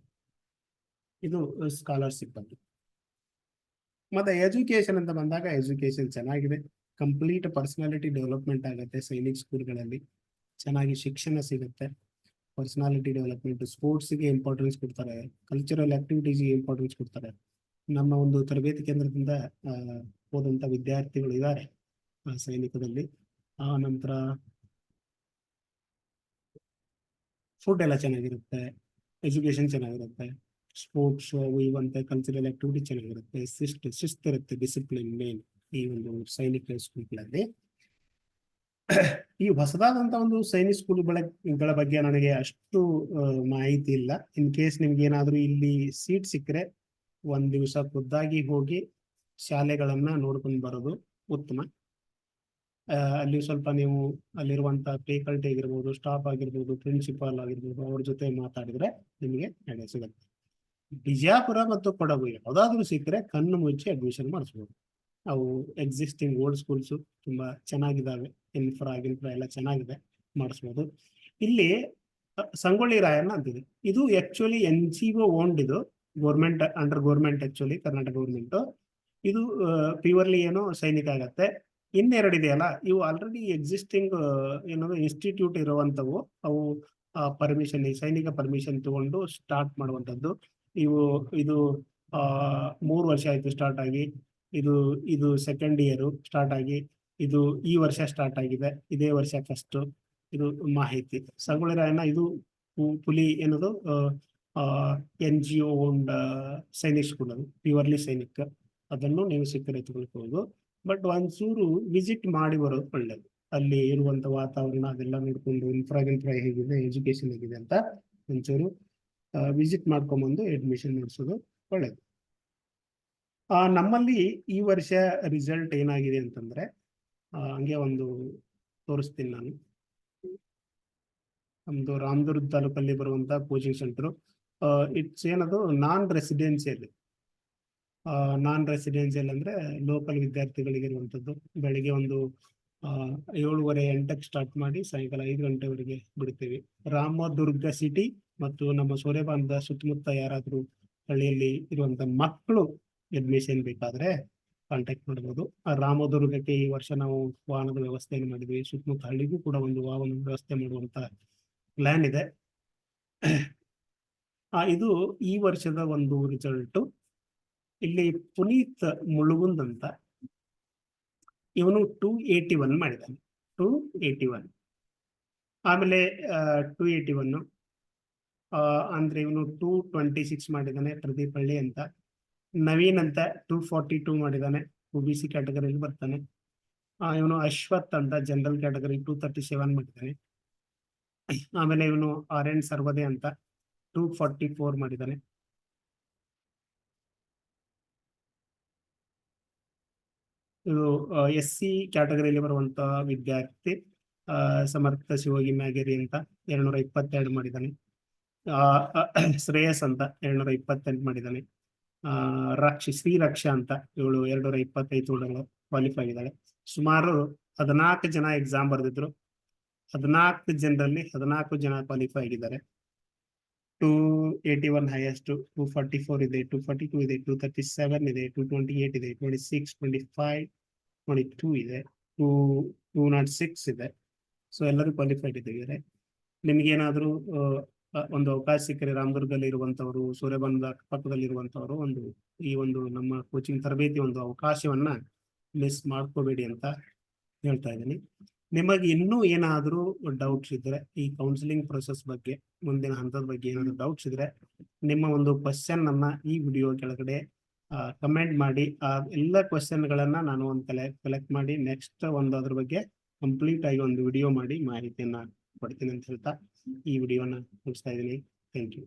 ಇದು ಸ್ಕಾಲರ್ಶಿಪ್ ಅಂತ ಮತ್ತೆ ಎಜುಕೇಶನ್ ಅಂತ ಬಂದಾಗ ಎಜುಕೇಶನ್ ಚೆನ್ನಾಗಿದೆ. ಕಂಪ್ಲೀಟ್ ಪರ್ಸನಾಲಿಟಿ ಡೆವಲಪ್ಮೆಂಟ್ ಆಗುತ್ತೆ ಸೈನಿಕ್ ಸ್ಕೂಲ್ಗಳಲ್ಲಿ ಚೆನ್ನಾಗಿ ಶಿಕ್ಷಣ ಸಿಗುತ್ತೆ. ಪರ್ಸನಾಲಿಟಿ ಡೆವಲಪ್ಮೆಂಟ್ ಸ್ಪೋರ್ಟ್ಸ್ಗೆ ಇಂಪಾರ್ಟೆನ್ಸ್ ಕೊಡ್ತಾರೆ ಕಲ್ಚರಲ್ ಆಕ್ಟಿವಿಟೀಸ್ಗೆ ಇಂಪಾರ್ಟೆನ್ಸ್ ಕೊಡ್ತಾರೆ. ನಮ್ಮ ಒಂದು ತರಬೇತಿ ಕೇಂದ್ರದಿಂದ ಹೋದಂಥ ವಿದ್ಯಾರ್ಥಿಗಳು ಇದ್ದಾರೆ ಸೈನಿಕದಲ್ಲಿ ಆ ನಂತರ ಫುಡ್ ಎಲ್ಲ ಚೆನ್ನಾಗಿರುತ್ತೆ ಎಜುಕೇಶನ್ ಚೆನ್ನಾಗಿರುತ್ತೆ ಸ್ಪೋರ್ಟ್ಸ್ ಇವಂತೆ ಕಲ್ಚರಲ್ ಆಕ್ಟಿವಿಟಿ ಚೆನ್ನಾಗಿರುತ್ತೆ, ಶಿಸ್ತು ಶಿಸ್ತಿರುತ್ತೆ ಡಿಸಿಪ್ಲಿನ್ ಮೇನ್ ಈ ಒಂದು ಸೈನಿಕ ಸ್ಕೂಲ್ಗಳಲ್ಲಿ ಈ ಹೊಸದಾದಂತ ಒಂದು ಸೈನಿಕ್ ಸ್ಕೂಲ್ಗಳ ಬಗ್ಗೆ ನನಗೆ ಅಷ್ಟು ಮಾಹಿತಿ ಇಲ್ಲ. ಇನ್ ಕೇಸ್ ನಿಮ್ಗೆ ಏನಾದ್ರೂ ಇಲ್ಲಿ ಸೀಟ್ ಸಿಕ್ಕರೆ ಒಂದ್ ದಿವಸ ಖುದ್ದಾಗಿ ಹೋಗಿ ಶಾಲೆಗಳನ್ನ ನೋಡ್ಕೊಂಡು ಬರೋದು ಉತ್ತಮ. ಅಲ್ಲಿ ಸ್ವಲ್ಪ ನೀವು ಅಲ್ಲಿರುವಂತ ಫೇಕಲ್ಟಿ ಆಗಿರ್ಬೋದು ಸ್ಟಾಫ್ ಆಗಿರ್ಬೋದು ಪ್ರಿನ್ಸಿಪಾಲ್ ಆಗಿರ್ಬೋದು, ಅವ್ರ ಜೊತೆ ಮಾತಾಡಿದ್ರೆ ನಿಮಗೆ ಐಡಿಯಾ ಸಿಗುತ್ತೆ. ಬಿಜಾಪುರ ಮತ್ತು ಕೊಡಗು ಯಾವ್ದಾದ್ರು ಸಿಕ್ಕರೆ ಕಣ್ಣು ಮುಚ್ಚಿ ಅಡ್ಮಿಷನ್ ಮಾಡಿಸ್ಬೋದು. ಅವು ಎಕ್ಸಿಸ್ಟಿಂಗ್ ಓಲ್ಡ್ ಸ್ಕೂಲ್ಸ್ ತುಂಬಾ ಚೆನ್ನಾಗಿದ್ದಾವೆ ಇನ್ಫ್ರಾ ಗಿನ್ಫ್ರಾ ಎಲ್ಲ ಚೆನ್ನಾಗಿದೆ, ಮಾಡಿಸ್ಬೋದು. ಇಲ್ಲಿ ಸಂಗೊಳ್ಳಿ ರಾಯಣ್ಣ ಅಂತಿದೆ. ಇದು actually N G O owned ಇದು government under government actually Karnataka government ಇದು ಪ್ಯೂರ್ಲಿ ಏನೋ ಸೈನಿಕ ಆಗತ್ತೆ. ಇನ್ನೆರಡು ಇದೆಯಲ್ಲ ಇವು ಆಲ್ರೆಡಿ ಎಕ್ಸಿಸ್ಟಿಂಗ್ ಏನದು ಇನ್ಸ್ಟಿಟ್ಯೂಟ್ ಇರುವಂತವು ಅವು ಪರ್ಮಿಷನ್ ಈ ಸೈನಿಕ ಪರ್ಮಿಷನ್ ತಗೊಂಡು ಸ್ಟಾರ್ಟ್ ಮಾಡುವಂತದ್ದು ಇವು, ಇದು ಮೂರು ವರ್ಷ ಆಯ್ತು ಸ್ಟಾರ್ಟ್ ಆಗಿ. ಇದು ಇದು ಸೆಕೆಂಡ್ ಇಯರ್ ಸ್ಟಾರ್ಟ್ ಆಗಿ. ಇದು ಈ ವರ್ಷ ಸ್ಟಾರ್ಟ್ ಆಗಿದೆ, ಇದೇ ವರ್ಷ ಫಸ್ಟ್ ಇದು ಮಾಹಿತಿ. ಸಂಗೊಳ್ಳಿ ರಾಯಣ್ಣ ಇದು ಪುಲಿ ಏನದು ಎನ್ ಜಿ ಒ ಒಂದ್ ಸೈನಿಕ್ ಸ್ಕೂಲ್ ಅದು ಪ್ಯೂರ್ಲಿ ಸೈನಿಕ್. ಅದನ್ನು ನೀವು ಸಿಕ್ಕರೆ ತಗೊಳ್ಬಹುದು. ಬಟ್ ಒಂಚೂರು ವಿಸಿಟ್ ಮಾಡಿ ಬರೋದು ಒಳ್ಳೇದು. ಅಲ್ಲಿ ಇರುವಂತ ವಾತಾವರಣ ಅದೆಲ್ಲ ನೋಡ್ಕೊಂಡು ಇನ್ಫ್ರಾ ಗಿನ್ಫ್ರಾ ಹೇಗಿದೆ ಎಜುಕೇಶನ್ ಹೇಗಿದೆ ಅಂತ ಒಂಚೂರು ವಿಸಿಟ್ ಮಾಡ್ಕೊಂಬಂದು ಅಡ್ಮಿಷನ್ ಮಾಡಿಸೋದು ಒಳ್ಳೇದು. ನಮ್ಮಲ್ಲಿ ಈ ವರ್ಷ ರಿಸಲ್ಟ್ ಏನಾಗಿದೆ ಅಂತಂದ್ರೆ ಹಂಗೆ ಒಂದು ತೋರಿಸ್ತೀನಿ ನಾನು. ನಮ್ದು ರಾಮದುರ್ಗ ತಾಲೂಕಲ್ಲಿ ಬರುವಂತ ಕೋಚಿಂಗ್ ಸೆಂಟರ್. ಇಟ್ಸ್ ಏನದು ನಾನ್ ರೆಸಿಡೆನ್ಸಿಯಲ್ ನಾನ್ ರೆಸಿಡೆನ್ಸಿಯಲ್ ಅಂದ್ರೆ ಲೋಕಲ್ ವಿದ್ಯಾರ್ಥಿಗಳಿಗೆ ಇರುವಂತದ್ದು. ಬೆಳಿಗ್ಗೆ ಒಂದು ಏಳುವರೆ ಎಂಟಕ್ಕೆ ಸ್ಟಾರ್ಟ್ ಮಾಡಿ ಸಾಯಂಕಾಲ ಐದು ಗಂಟೆವರೆಗೆ ಬಿಡ್ತೀವಿ. ರಾಮದುರ್ಗ ಸಿಟಿ ಮತ್ತು ನಮ್ಮ ಸೂರ್ಯಭಾನದ ಸುತ್ತಮುತ್ತ ಯಾರಾದ್ರೂ ಹಳ್ಳಿಯಲ್ಲಿ ಇರುವಂತ ಮಕ್ಕಳು ಅಡ್ಮಿಷನ್ ಬೇಕಾದ್ರೆ ಕಾಂಟ್ಯಾಕ್ಟ್ ಮಾಡಬಹುದು ಆ ರಾಮದುರ್ಗಕ್ಕೆ ಈ ವರ್ಷ ನಾವು ವಾಹನದ ವ್ಯವಸ್ಥೆಯನ್ನು ಮಾಡಿದ್ವಿ. ಸುತ್ತಮುತ್ತ ಹಳ್ಳಿಗೂ ಕೂಡ ಒಂದು ವಾಹನ ವ್ಯವಸ್ಥೆ ಮಾಡುವಂತ ಪ್ಲಾನ್ ಇದೆ. ಇದು ಈ ವರ್ಷದ ಒಂದು ರಿಸಲ್ಟ್ ಇಲ್ಲಿ ಪುನೀತ್ ಮುಳುಗುಂದ್ ಅಂತ ಇವನು ಟೂ ಏಟಿ ಒನ್ ಮಾಡಿದ್ದಾನೆ. ಟೂ ಏಟಿ ಒನ್ ಆಮೇಲೆ ಟೂ ಏಟಿ ಒನ್ ಅಂದ್ರೆ ಇವನು ಟೂ ಟ್ವೆಂಟಿ ಸಿಕ್ಸ್ ಮಾಡಿದ್ದಾನೆ ಪ್ರದೀಪ್ ಹಳ್ಳಿ ಅಂತ. ನವೀನ್ ಅಂತ ಟೂ ಫಾರ್ಟಿ ಟೂ ಮಾಡಿದ್ದಾನೆ ಒ ಬಿ ಸಿ ಕ್ಯಾಟಗರಿಯಲ್ಲಿ ಬರ್ತಾನೆ ಇವನು ಅಶ್ವತ್ ಅಂತ general category two thirty seven ಮಾಡಿದ್ದಾನೆ ಆಮೇಲೆ ಇವನು ಆರ್ ಎನ್ ಸರ್ವದೆ ಅಂತ ಟೂ ಫಾರ್ಟಿ ಫೋರ್ ಮಾಡಿದ್ದಾನೆ ಇದು ಎಸ್ ಸಿ ಕ್ಯಾಟಗರಿಯಲ್ಲಿ ಬರುವಂತಹ ವಿದ್ಯಾರ್ಥಿ ಸಮರ್ಥ ಶಿವಗಿ ಮ್ಯಾಗೇರಿ ಅಂತ ಎರಡ್ನೂರ ಇಪ್ಪತ್ತೆರಡು ಮಾಡಿದ್ದಾನೆ ಶ್ರೇಯಸ್ ಅಂತ ಎರಡ್ನೂರ ಇಪ್ಪತ್ತೆಂಟು ಮಾಡಿದ್ದಾನೆ ರಕ್ಷ ಶ್ರೀ ರಕ್ಷಾ ಅಂತ ಇವಳು ಎರಡ್ನೂರ ಇಪ್ಪತ್ತೈದು ಕ್ವಾಲಿಫೈ ಆಗಿದ್ದಾಳೆ. ಸುಮಾರು ಹದಿನಾಲ್ಕು ಜನ ಎಕ್ಸಾಮ್ ಬರೆದಿದ್ರು. ಹದಿನಾಲ್ಕು ಜನರಲ್ಲಿ ಹದಿನಾಲ್ಕು ಜನ ಕ್ವಾಲಿಫೈ ಆಗಿದ್ದಾರೆ. Two eighty one highest two forty four ಇದೆ ಟೂ ಫಾರ್ಟಿ ಟೂ ಇದೆ ಟೂ ತರ್ಟಿ ಸೆವೆನ್ ಇದೆ ಟೂ ಟ್ವೆಂಟಿ ಏಟ್ ಇದೆ twenty six twenty five twenty two ಇದೆ ಟೂ ಟೂ ನಾಟ್ ಸಿಕ್ಸ್ ಇದೆ. ಸೊ ಎಲ್ಲರೂ ಕ್ವಾಲಿಫೈಡ್ ಇದ್ದಾರೆ ನಿಮ್ಗೆ ಆ, ಒಂದು ಅವಕಾಶ ಸಿಕ್ಕರೆ ರಾಮದುರ್ಗದಲ್ಲಿ ಇರುವಂತವರು ಸೂರ್ಯಬಂಧ ಪಕ್ಕದಲ್ಲಿ ಇರುವಂತವರು ಒಂದು, ಈ ಒಂದು ನಮ್ಮ ಕೋಚಿಂಗ್ ತರಬೇತಿ ಒಂದು ಅವಕಾಶವನ್ನ ಮಿಸ್ ಮಾಡ್ಕೋಬೇಡಿ ಅಂತ ಹೇಳ್ತಾ ಇದ್ದೀನಿ. ನಿಮಗೆ ಇನ್ನೂ ಏನಾದರೂ ಡೌಟ್ಸ್ ಇದ್ರೆ, ಈ ಕೌನ್ಸಿಲಿಂಗ್ ಪ್ರೊಸೆಸ್ ಬಗ್ಗೆ, ಮುಂದಿನ ಹಂತದ ಬಗ್ಗೆ ಏನಾದರೂ ಡೌಟ್ಸ್ ಇದ್ರೆ, ನಿಮ್ಮ ಒಂದು ಕ್ವಶನ್ ಅನ್ನ ಈ ವಿಡಿಯೋ ಕೆಳಗಡೆ ಕಮೆಂಟ್ ಮಾಡಿ, ಆ ಎಲ್ಲ ಕ್ವಶನ್ಗಳನ್ನ ನಾನು ಒಂದು ಕಲೆ ಕಲೆಕ್ಟ್ ಮಾಡಿ ನೆಕ್ಸ್ಟ್ ಒಂದು ಅದ್ರ ಬಗ್ಗೆ ಕಂಪ್ಲೀಟ್ ಆಗಿ ಒಂದು ವಿಡಿಯೋ ಮಾಡಿ ಮಾಹಿತಿಯನ್ನ ಕೊಡ್ತೀನಿ ಅಂತ ಹೇಳ್ತಾ ಈ ವಿಡಿಯೋನ ಮುಗಿಸ್ತಾ ಇದ್ದೀನಿ ಥ್ಯಾಂಕ್ ಯು